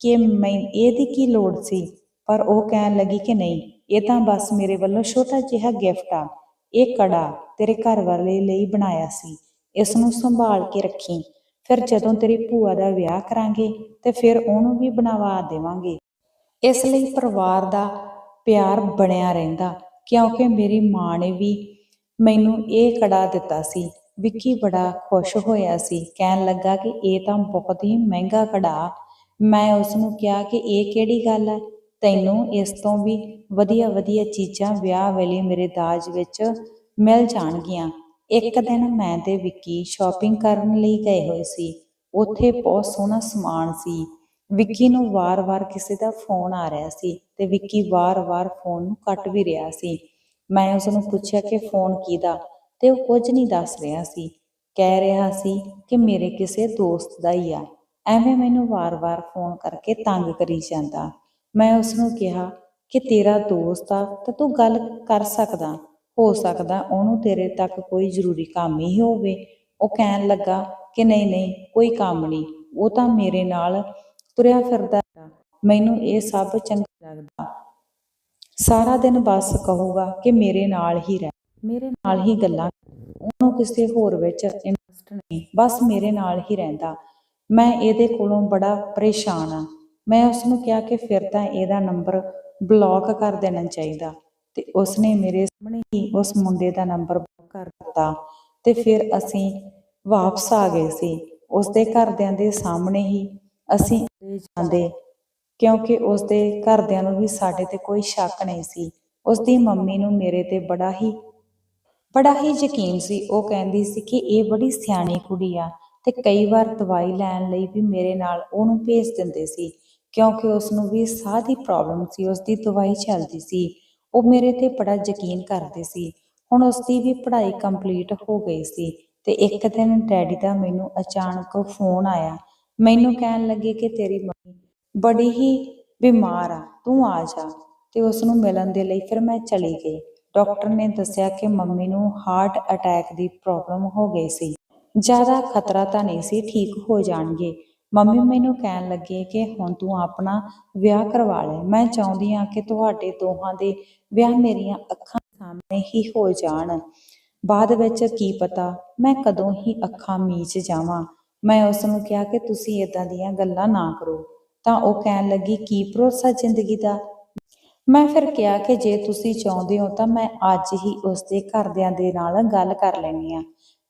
ਕਿ ਮੈਂ, ਇਹਦੀ ਕੀ ਲੋੜ ਸੀ? ਪਰ ਉਹ ਕਹਿਣ ਲੱਗੀ ਕਿ ਨਹੀਂ, ਇਹ ਤਾਂ ਬਸ ਮੇਰੇ ਵੱਲੋਂ ਛੋਟਾ ਜਿਹਾ ਗਿਫਟ ਆ। ਇਹ ਕੜਾ ਤੇਰੇ ਘਰ ਵਾਲੇ ਲਈ ਬਣਾਇਆ ਸੀ। ਇਸ ਨੂੰ ਸੰਭਾਲ ਕੇ ਰੱਖੀ। ਫਿਰ ਜਦੋਂ ਤੇਰੀ ਭੂਆ ਦਾ ਵਿਆਹ ਕਰਾਂਗੇ ਤੇ ਫਿਰ ਉਹਨੂੰ ਵੀ ਬਣਾਵਾ ਦੇਵਾਂਗੇ। ਇਸ ਲਈ ਪਰਿਵਾਰ ਦਾ ਪਿਆਰ ਬਣਿਆ ਰਹਿੰਦਾ। ਕਿਉਂਕਿ ਮੇਰੀ ਮਾਂ ਨੇ ਵੀ ਮੈਨੂੰ ਇਹ ਕੜਾ ਦਿੱਤਾ ਸੀ ਵਿੱਕੀ ਬੜਾ ਖੁਸ਼ ਹੋਇਆ ਸੀ। ਕਹਿਣ ਲੱਗਾ ਕਿ ਇਹ ਤਾਂ ਬਹੁਤ ਹੀ ਮਹਿੰਗਾ ਕੜਾ। ਮੈਂ ਉਸ ਨੂੰ ਕਿਹਾ ਕਿ ਇਹ ਕਿਹੜੀ ਗੱਲ ਹੈ? ਤੈਨੂੰ ਇਸ ਤੋਂ ਵੀ ਵਧੀਆ ਵਧੀਆ ਚੀਜ਼ਾਂ ਵਿਆਹ ਵੇਲੇ ਮੇਰੇ ਦਾਜ ਵਿੱਚ ਮਿਲ ਜਾਣਗੀਆਂ। ਇੱਕ ਦਿਨ ਮੈਂ ਤੇ ਵਿੱਕੀ ਸ਼ਾਪਿੰਗ ਕਰਨ ਲਈ ਗਏ ਹੋਏ ਸੀ। ਉੱਥੇ ਬਹੁਤ ਸੋਹਣਾ ਸਮਾਨ ਸੀ। ਵਿੱਕੀ ਨੂੰ ਵਾਰ-ਵਾਰ ਕਿਸੇ ਦਾ ਫੋਨ ਆ ਰਿਹਾ ਸੀ। ਤੇ ਵਿੱਕੀ ਵਾਰ-ਵਾਰ ਫੋਨ ਨੂੰ ਕੱਟ ਵੀ ਰਿਹਾ ਸੀ। ਮੈਂ ਉਸ ਨੂੰ ਪੁੱਛਿਆ ਕਿ ਫੋਨ ਕਿਹਦਾ? ਤੇ ਉਹ ਕੁਝ ਨਹੀਂ ਦੱਸ ਰਿਹਾ ਸੀ। ਕਹਿ ਰਿਹਾ ਸੀ ਕਿ ਮੇਰੇ ਕਿਸੇ ਦੋਸਤ ਦਾ ਹੀ ਆ। ਐਵੇਂ ਮੈਨੂੰ ਵਾਰ-ਵਾਰ ਫੋਨ ਕਰਕੇ ਤੰਗ ਕਰੀ ਜਾਂਦਾ। ਮੈਂ ਉਸ ਨੂੰ ਕਿਹਾ ਕਿ ਤੇਰਾ ਦੋਸਤ ਆ ਤਾਂ ਤੂੰ ਗੱਲ ਕਰ ਸਕਦਾ। ਹੋ ਸਕਦਾ ਉਹਨੂੰ ਤੇਰੇ ਤੱਕ ਕੋਈ ਜ਼ਰੂਰੀ ਕੰਮ ਹੀ ਹੋਵੇ। ਉਹ ਕਹਿਣ ਲੱਗਾ ਕਿ ਨਹੀਂ ਨਹੀਂ, ਕੋਈ ਕੰਮ ਨਹੀਂ। ਉਹ ਤਾਂ ਮੇਰੇ ਨਾਲ ਤੁਰਿਆ ਫਿਰਦਾ ਮੈਨੂੰ ਇਹ ਸਭ ਚੰਗਾ ਲੱਗਦਾ। ਸਾਰਾ ਦਿਨ ਬਸ ਕਹੂਗਾ ਕਿ ਮੇਰੇ ਨਾਲ ਹੀ ਰਹਿ। ਮੇਰੇ ਨਾਲ ਹੀ ਗੱਲਾਂ ਉਹਨੂੰ ਕਿਸੇ ਹੋਰ ਵਿੱਚ ਇੰਟਰਸਟ ਨਹੀਂ। ਬਸ ਮੇਰੇ ਨਾਲ ਹੀ ਰਹਿੰਦਾ। ਮੈਂ ਇਹਦੇ ਕੋਲੋਂ ਬੜਾ ਪਰੇਸ਼ਾਨ ਆ। ਮੈਂ ਉਸ ਨੂੰ ਕਿਹਾ ਕਿ ਫਿਰ ਤਾਂ ਇਹਦਾ ਨੰਬਰ ਬਲੌਕ ਕਰ ਦੇਣਾ ਚਾਹੀਦਾ। ਤੇ ਉਸਨੇ ਮੇਰੇ ਸਾਹਮਣੇ ਹੀ ਉਸ ਮੁੰਡੇ ਦਾ ਨੰਬਰ ਬਲੌਕ ਕਰ ਦਿੱਤਾ। ਤੇ ਫਿਰ ਅਸੀਂ ਵਾਪਸ ਆ ਗਏ ਸੀ। ਉਸਦੇ ਘਰਦਿਆਂ ਦੇ ਸਾਹਮਣੇ ਹੀ ਅਸੀਂ ਜਾਂਦੇ ਕਿਉਂਕਿ ਉਸਦੇ ਘਰਦਿਆਂ ਨੂੰ ਵੀ ਸਾਡੇ ਤੇ ਕੋਈ ਸ਼ੱਕ ਨਹੀਂ ਸੀ। ਉਸਦੀ ਮੰਮੀ ਨੂੰ ਮੇਰੇ ਤੇ ਬੜਾ ਹੀ ਬੜਾ ਹੀ ਯਕੀਨ ਸੀ। ਉਹ ਕਹਿੰਦੀ ਸੀ ਕਿ ਇਹ ਬੜੀ ਸਿਆਣੀ ਕੁੜੀ ਆ ਤੇ ਕਈ ਵਾਰ ਦਵਾਈ ਲੈਣ ਲਈ ਵੀ ਮੇਰੇ ਨਾਲ ਉਹਨੂੰ ਭੇਜ ਦਿੰਦੇ ਸੀ। ਕਿਉਂਕਿ ਉਸ ਨੂੰ ਵੀ ਸਾਹ ਦੀ ਪ੍ਰੋਬਲਮ ਸੀ ਉਸ ਦੀ ਦਵਾਈ ਚੱਲਦੀ ਸੀ। ਉਹ ਮੇਰੇ ਤੇ ਬੜਾ ਯਕੀਨ ਕਰਦੇ ਸੀ। ਹੁਣ ਉਸ ਦੀ ਵੀ ਪੜ੍ਹਾਈ ਕੰਪਲੀਟ ਹੋ ਗਈ ਸੀ ਤੇ ਇੱਕ ਦਿਨ ਡੈਡੀ ਦਾ ਮੈਨੂੰ ਅਚਾਨਕ ਫੋਨ ਆਇਆ। ਮੈਨੂੰ ਕਹਿਣ ਲੱਗੇ ਕਿ ਤੇਰੀ ਮੰਮੀ ਬੜੀ ਹੀ ਬਿਮਾਰ ਆ, ਤੂੰ ਆ ਜਾ ਤੇ ਉਸ ਨੂੰ ਮਿਲਣ ਦੇ ਲਈ ਫਿਰ ਮੈਂ ਚਲੀ ਗਈ। ਡਾਕਟਰ ਨੇ ਦੱਸਿਆ ਕਿ ਮੰਮੀ ਨੂੰ ਹਾਰਟ ਅਟੈਕ ਦੀ ਪ੍ਰੋਬਲਮ ਹੋ ਗਈ ਸੀ। ਜ਼ਿਆਦਾ ਖਤਰਾ ਤਾਂ ਨਹੀਂ ਸੀ, ਠੀਕ ਹੋ ਜਾਣਗੇ। ਮੰਮੀ ਮੈਨੂੰ ਕਹਿਣ ਲੱਗੇ ਕਿ ਹੁਣ ਤੂੰ ਆਪਣਾ ਵਿਆਹ ਕਰਵਾ ਲੈ। ਮੈਂ ਚਾਹੁੰਦੀ ਹਾਂ ਕਿ ਤੁਹਾਡੇ ਦੋਹਾਂ ਦੇ ਵਿਆਹ ਮੇਰੀਆਂ ਅੱਖਾਂ ਸਾਹਮਣੇ ਹੀ ਹੋ ਜਾਣ। ਬਾਅਦ ਵਿੱਚ ਕੀ ਪਤਾ, ਮੈਂ ਕਦੋਂ ਹੀ ਅੱਖਾਂ ਮੀਚ ਜਾਵਾਂ। ਮੈਂ ਉਸ ਨੂੰ ਕਿਹਾ ਕਿ ਤੁਸੀਂ ਇਦਾਂ ਦੀਆਂ ਗੱਲਾਂ ਨਾ ਕਰੋ। ਤਾਂ ਉਹ ਕਹਿਣ ਲੱਗੀ, ਕੀ ਭਰੋਸਾ ਜ਼ਿੰਦਗੀ ਦਾ? ਮੈਂ ਫਿਰ ਕਿਹਾ ਕਿ ਜੇ ਤੁਸੀਂ ਚਾਹੁੰਦੇ ਹੋ ਤਾਂ ਮੈਂ ਅੱਜ ਹੀ ਉਸ ਦੇ ਘਰਦਿਆਂ ਦੇ ਨਾਲ ਗੱਲ ਕਰ ਲੈਣੀ ਆ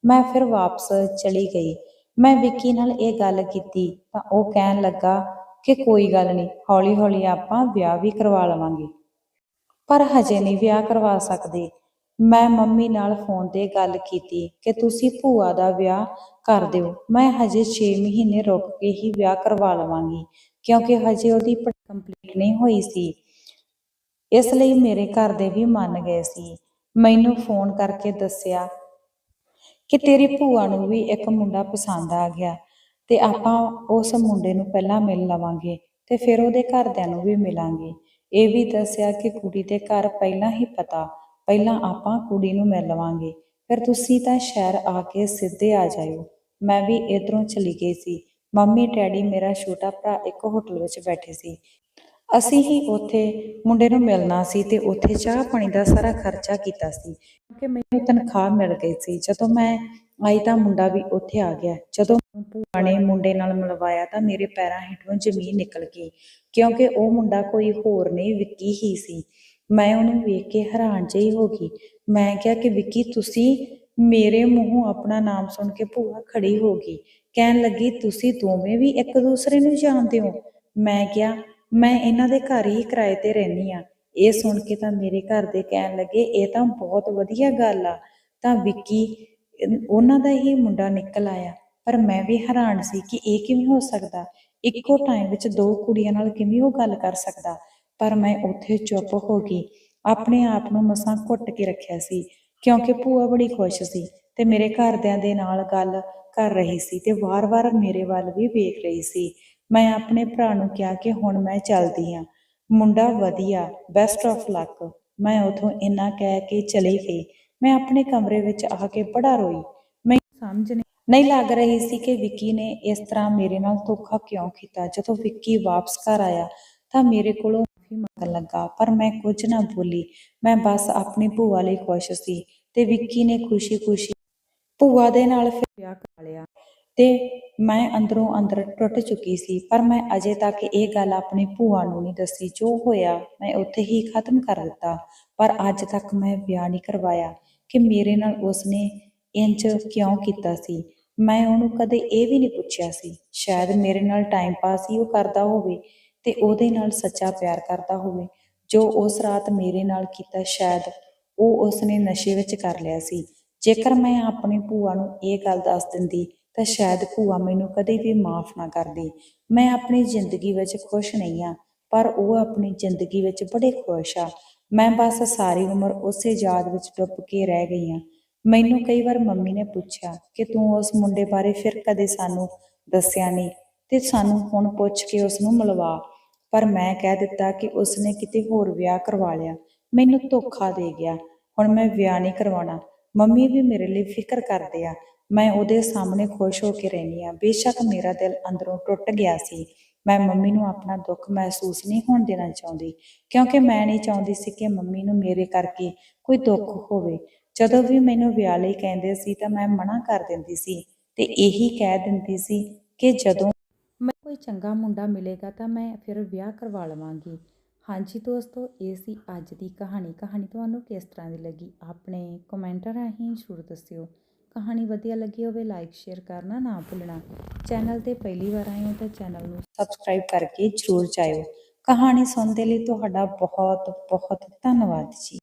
ਮੈਂ ਫਿਰ ਵਾਪਸ ਚਲੀ ਗਈ। ਮੈਂ ਵਿੱਕੀ ਨਾਲ ਇਹ ਗੱਲ ਕੀਤੀ ਤਾਂ ਉਹ ਕਹਿਣ ਲੱਗਾ ਕਿ ਕੋਈ ਗੱਲ ਨਹੀਂ ਹੌਲੀ ਹੌਲੀ ਆਪਾਂ ਵਿਆਹ ਵੀ ਕਰਵਾ ਲਵਾਂਗੇ। ਪਰ ਹਜੇ ਨਹੀਂ ਵਿਆਹ ਕਰਵਾ ਸਕਦੇ। ਮੈਂ ਮੰਮੀ ਨਾਲ ਫੋਨ ਤੇ ਗੱਲ ਕੀਤੀ ਕਿ ਤੁਸੀਂ ਭੂਆ ਦਾ ਵਿਆਹ ਕਰ ਦਿਓ। ਮੈਂ ਹਜੇ 6 ਮਹੀਨੇ ਰੁਕ ਕੇ ਹੀ ਵਿਆਹ ਕਰਵਾ ਲਵਾਂਗੀ। ਕਿਉਂਕਿ ਹਜੇ ਉਹਦੀ ਕੰਪਲੀਟ ਨਹੀਂ ਹੋਈ ਸੀ। ਇਸ ਲਈ ਮੇਰੇ ਘਰ ਦੇ ਵੀ ਮੰਨ ਗਏ ਸੀ। ਮੈਨੂੰ ਫੋਨ ਕਰਕੇ ਦੱਸਿਆ ਕਿ ਤੇਰੀ ਭੂਆ ਨੂੰ ਵੀ ਇੱਕ ਮੁੰਡਾ ਪਸੰਦ ਆ ਗਿਆ ਤੇ ਆਪਾਂ ਉਸ ਮੁੰਡੇ ਨੂੰ ਪਹਿਲਾਂ ਮਿਲ ਲਵਾਂਗੇ ਤੇ ਫਿਰ ਉਹਦੇ ਘਰਦਿਆਂ ਨੂੰ ਵੀ ਮਿਲਾਂਗੇ। ਇਹ ਵੀ ਦੱਸਿਆ ਕਿ ਕੁੜੀ ਦੇ ਘਰ ਪਹਿਲਾਂ ਹੀ ਪਤਾ ਪਹਿਲਾਂ ਆਪਾਂ ਕੁੜੀ ਨੂੰ ਮਿਲ ਲਵਾਂਗੇ। ਫਿਰ ਤੁਸੀਂ ਤਾਂ ਸ਼ਹਿਰ ਆ ਕੇ ਸਿੱਧੇ ਆ ਜਾਇਓ। ਮੈਂ ਵੀ ਇਧਰੋਂ ਚਲੀ ਗਈ ਸੀ। ਮੰਮੀ, ਡੈਡੀ, ਮੇਰਾ ਛੋਟਾ ਭਰਾ ਇੱਕ ਹੋਟਲ ਵਿੱਚ ਬੈਠੇ ਸੀ। ਅਸੀਂ ਹੀ ਉੱਥੇ ਮੁੰਡੇ ਨੂੰ ਮਿਲਣਾ ਸੀ ਤੇ ਉੱਥੇ ਚਾਹ ਪਾਣੀ ਦਾ ਸਾਰਾ ਖਰਚਾ ਕੀਤਾ ਸੀ। ਕਿਉਂਕਿ ਮੈਨੂੰ ਤਨਖਾਹ ਮਿਲ ਗਈ ਸੀ। ਜਦੋਂ ਮੈਂ ਆਈ ਤਾਂ ਮੁੰਡਾ ਵੀ ਉੱਥੇ ਆ ਗਿਆ। ਜਦੋਂ ਭੂਆ ਨੇ ਮੁੰਡੇ ਨਾਲ ਮਿਲਵਾਇਆ ਤਾਂ ਮੇਰੇ ਪੈਰਾਂ ਹੇਠੋਂ ਜ਼ਮੀਨ ਨਿਕਲ ਗਈ। ਕਿਉਂਕਿ ਉਹ ਮੁੰਡਾ ਕੋਈ ਹੋਰ ਨਹੀਂ, ਵਿੱਕੀ ਹੀ ਸੀ। ਮੈਂ ਉਹਨੂੰ ਵੇਖ ਕੇ ਹੈਰਾਨ ਜਿਹੀ ਹੋ ਗਈ। ਮੈਂ ਕਿਹਾ ਕਿ ਵਿੱਕੀ, ਤੁਸੀਂ ਮੇਰੇ ਮੂੰਹੋਂ ਆਪਣਾ ਨਾਮ ਸੁਣ ਕੇ ਭੂਆ ਖੜੀ ਹੋ ਗਈ। ਕਹਿਣ ਲੱਗੀ, ਤੁਸੀਂ ਦੋਵੇਂ ਵੀ ਇੱਕ ਦੂਸਰੇ ਨੂੰ ਜਾਣਦੇ ਹੋ? ਮੈਂ ਕਿਹਾ, ਮੈਂ ਇਹਨਾਂ ਦੇ ਘਰ ਹੀ ਕਿਰਾਏ ਤੇ ਰਹਿੰਦੀ ਆ ਇਹ ਸੁਣ ਕੇ ਤਾਂ ਮੇਰੇ ਘਰ ਦੇ ਕਹਿਣ ਲੱਗੇ, ਇਹ ਤਾਂ ਬਹੁਤ ਵਧੀਆ ਗੱਲ ਆ। ਤਾਂ ਵਿੱਕੀ, ਉਹਨਾਂ ਦਾ ਹੀ ਮੁੰਡਾ ਨਿਕਲ ਆਇਆ। ਪਰ ਮੈਂ ਵੀ ਹੈਰਾਨ ਸੀ ਕਿ ਇਹ ਕਿਵੇਂ ਹੋ ਸਕਦਾ? ਇੱਕੋ ਟਾਈਮ ਵਿੱਚ ਦੋ ਕੁੜੀਆਂ ਨਾਲ ਕਿਵੇਂ ਉਹ ਗੱਲ ਕਰ ਸਕਦਾ? ਪਰ ਮੈਂ ਉੱਥੇ ਚੁੱਪ ਹੋ ਗਈ। ਆਪਣੇ ਆਪ ਨੂੰ ਮਸਾਂ ਘੁੱਟ ਕੇ ਰੱਖਿਆ ਸੀ, ਕਿਉਂਕਿ ਭੂਆ ਬੜੀ ਖੁਸ਼ ਸੀ ਤੇ ਮੇਰੇ ਘਰਦਿਆਂ ਦੇ ਨਾਲ ਗੱਲ ਕਰ ਰਹੀ ਸੀ ਤੇ ਵਾਰ-ਵਾਰ ਮੇਰੇ ਵੱਲ ਵੀ ਵੇਖ ਰਹੀ ਸੀ। ਮੈਂ ਆਪਣੇ ਭਰਾ ਨੂੰ ਕਿਹਾ ਕਿ ਹੁਣ ਮੈਂ ਚੱਲਦੀ ਹਾਂ। ਮੁੰਡਾ ਵਧੀਆ ਬੈਸਟ ਆਫ ਲੱਕ ਮੈਂ ਉਥੋਂ ਇੰਨਾ ਕਹਿ ਕੇ ਚਲੀ ਗਈ। ਮੈਂ ਆਪਣੇ ਕਮਰੇ ਵਿੱਚ ਆ ਕੇ ਬੜਾ ਰੋਈ। ਮੈਂ ਸਮਝ ਨਹੀਂ ਨਹੀਂ ਲੱਗ ਰਹੀ ਸੀ ਕਿ ਵਿੱਕੀ ਨੇ ਇਸ ਤਰ੍ਹਾਂ ਮੇਰੇ ਨਾਲ ਧੋਖਾ ਕਿਉਂ ਕੀਤਾ। ਜਦੋਂ ਵਿੱਕੀ ਵਾਪਸ ਘਰ ਆਇਆ ਤਾਂ ਮੇਰੇ ਕੋਲੋਂ ਮਾਫੀ ਮੰਗਣ ਲੱਗਾ, ਪਰ ਮੈਂ ਕੁਝ ਨਾ ਬੋਲੀ। ਮੈਂ ਬਸ ਆਪਣੀ ਭੂਆ ਲਈ ਖੁਸ਼ ਸੀ ਤੇ ਵਿੱਕੀ ਨੇ ਖੁਸ਼ੀ-ਖੁਸ਼ੀ ਭੂਆ ਦੇ ਨਾਲ ਫਿਰ ਵਿਆਹ ਲਿਆ। ਤੇ ਮੈਂ ਅੰਦਰੋਂ ਅੰਦਰ ਟੁੱਟ ਚੁੱਕੀ ਸੀ, ਪਰ ਮੈਂ ਅਜੇ ਤੱਕ ਇਹ ਗੱਲ ਆਪਣੀ ਭੂਆ ਨੂੰ ਨਹੀਂ ਦੱਸੀ। ਜੋ ਹੋਇਆ, ਮੈਂ ਉੱਥੇ ਹੀ ਖਤਮ ਕਰ ਦਿੱਤਾ। ਪਰ ਅੱਜ ਤੱਕ ਮੈਂ ਵਿਆਹ ਨਹੀਂ ਕਰਵਾਇਆ ਕਿ ਮੇਰੇ ਨਾਲ ਉਸਨੇ ਇੰਜ ਕਿਉਂ ਕੀਤਾ ਸੀ। ਮੈਂ ਉਹਨੂੰ ਕਦੇ ਇਹ ਵੀ ਨਹੀਂ ਪੁੱਛਿਆ ਸੀ, ਸ਼ਾਇਦ ਮੇਰੇ ਨਾਲ ਟਾਈਮ ਪਾਸ ਹੀ ਉਹ ਕਰਦਾ ਹੋਵੇ ਤੇ ਉਹਦੇ ਨਾਲ ਸੱਚਾ ਪਿਆਰ ਕਰਦਾ ਹੋਵੇ। ਜੋ ਉਸ ਰਾਤ ਮੇਰੇ ਨਾਲ ਕੀਤਾ, ਸ਼ਾਇਦ ਉਹ ਉਸਨੇ ਨਸ਼ੇ ਵਿੱਚ ਕਰ ਲਿਆ ਸੀ। ਜੇਕਰ ਮੈਂ ਆਪਣੀ ਭੂਆ ਨੂੰ ਇਹ ਗੱਲ ਦੱਸ ਦਿੰਦੀ, ਤਾਂ ਸ਼ਾਇਦ ਭੂਆ ਮੈਨੂੰ ਕਦੇ ਵੀ ਮਾਫ ਨਾ ਕਰਦੀ। ਮੈਂ ਆਪਣੀ ਜ਼ਿੰਦਗੀ ਵਿੱਚ ਖੁਸ਼ ਨਹੀਂ ਆ, ਪਰ ਉਹ ਆਪਣੀ ਜ਼ਿੰਦਗੀ ਵਿੱਚ ਬੜੇ ਖੁਸ਼ ਆ। ਮੈਂ ਬਸ ਸਾਰੀ ਉਮਰ ਉਸੇ ਯਾਦ ਵਿੱਚ ਡੁੱਬ ਕੇ ਰਹਿ ਗਈ ਆ। ਮੈਨੂੰ ਕਈ ਵਾਰ ਮੰਮੀ ਨੇ ਪੁੱਛਿਆ ਕਿ ਤੂੰ ਉਸ ਮੁੰਡੇ ਬਾਰੇ ਫਿਰ ਕਦੇ ਸਾਨੂੰ ਦੱਸਿਆ ਨਹੀਂ, ਤੇ ਸਾਨੂੰ ਹੁਣ ਪੁੱਛ ਕੇ ਉਸ ਨੂੰ ਮਿਲਵਾ। ਪਰ ਮੈਂ ਕਹਿ ਦਿੱਤਾ ਕਿ ਉਸਨੇ ਕਿਤੇ ਹੋਰ ਵਿਆਹ ਕਰਵਾ ਲਿਆ। ਮੈਨੂੰ ਧੋਖਾ ਦੇ ਗਿਆ। ਹੁਣ ਮੈਂ ਵਿਆਹ ਨਹੀਂ ਕਰਵਾਉਣਾ। ਮੰਮੀ ਵੀ ਮੇਰੇ ਲਈ ਫਿਕਰ ਕਰਦੇ ਆ। ਮੈਂ ਉਹਦੇ ਸਾਹਮਣੇ ਖੁਸ਼ ਹੋ ਕੇ ਰਹਿੰਦੀ ਆ। ਬੇਸ਼ੱਕ ਮੇਰਾ ਦਿਲ ਅੰਦਰੋਂ ਟੁੱਟ ਗਿਆ ਸੀ। ਮੈਂ ਮੰਮੀ ਨੂੰ ਆਪਣਾ ਦੁੱਖ ਮਹਿਸੂਸ ਨਹੀਂ ਹੋਣ ਦੇਣਾ ਚਾਹੁੰਦੀ, ਕਿਉਂਕਿ ਮੈਂ ਨਹੀਂ ਚਾਹੁੰਦੀ ਸੀ ਕਿ ਮੰਮੀ ਨੂੰ ਮੇਰੇ ਕਰਕੇ ਕੋਈ ਦੁੱਖ ਹੋਵੇ। ਜਦੋਂ ਵੀ ਮੈਨੂੰ ਵਿਆਹ ਲਈ ਕਹਿੰਦੇ ਸੀ ਤਾਂ ਮੈਂ ਮਨਾ ਕਰ ਦਿੰਦੀ ਸੀ ਤੇ ਇਹੀ ਕਹਿ ਦਿੰਦੀ ਸੀ ਕਿ ਜਦੋਂ ਮੈਂ ਕੋਈ ਚੰਗਾ ਮੁੰਡਾ ਮਿਲੇਗਾ ਤਾਂ ਮੈਂ ਫਿਰ ਵਿਆਹ ਕਰਵਾ ਲਵਾਂਗੀ। ਹਾਂਜੀ ਦੋਸਤੋ, ਇਹ ਸੀ ਅੱਜ ਦੀ ਕਹਾਣੀ। ਕਹਾਣੀ ਤੁਹਾਨੂੰ ਕਿਸ ਤਰ੍ਹਾਂ ਦੀ ਲੱਗੀ? ਆਪਣੇ ਕਮੈਂਟਾਂ ਰਾਹੀਂ ਜ਼ਰੂਰ ਦੱਸਿਓ। ਕਹਾਣੀ ਵਧੀਆ ਲੱਗੀ ਹੋਵੇ, ਲਾਈਕ, ਸ਼ੇਅਰ ਕਰਨਾ ਨਾ ਭੁੱਲਣਾ। ਚੈਨਲ ਤੇ ਪਹਿਲੀ ਵਾਰ ਆਏ ਹੋ ਤਾਂ ਚੈਨਲ ਨੂੰ ਸਬਸਕ੍ਰਾਈਬ ਕਰਕੇ ਜ਼ਰੂਰ ਜਾਇਓ। ਕਹਾਣੀ ਸੁਣਨ ਦੇ ਲਈ ਤੁਹਾਡਾ ਬਹੁਤ ਬਹੁਤ ਧੰਨਵਾਦ ਜੀ।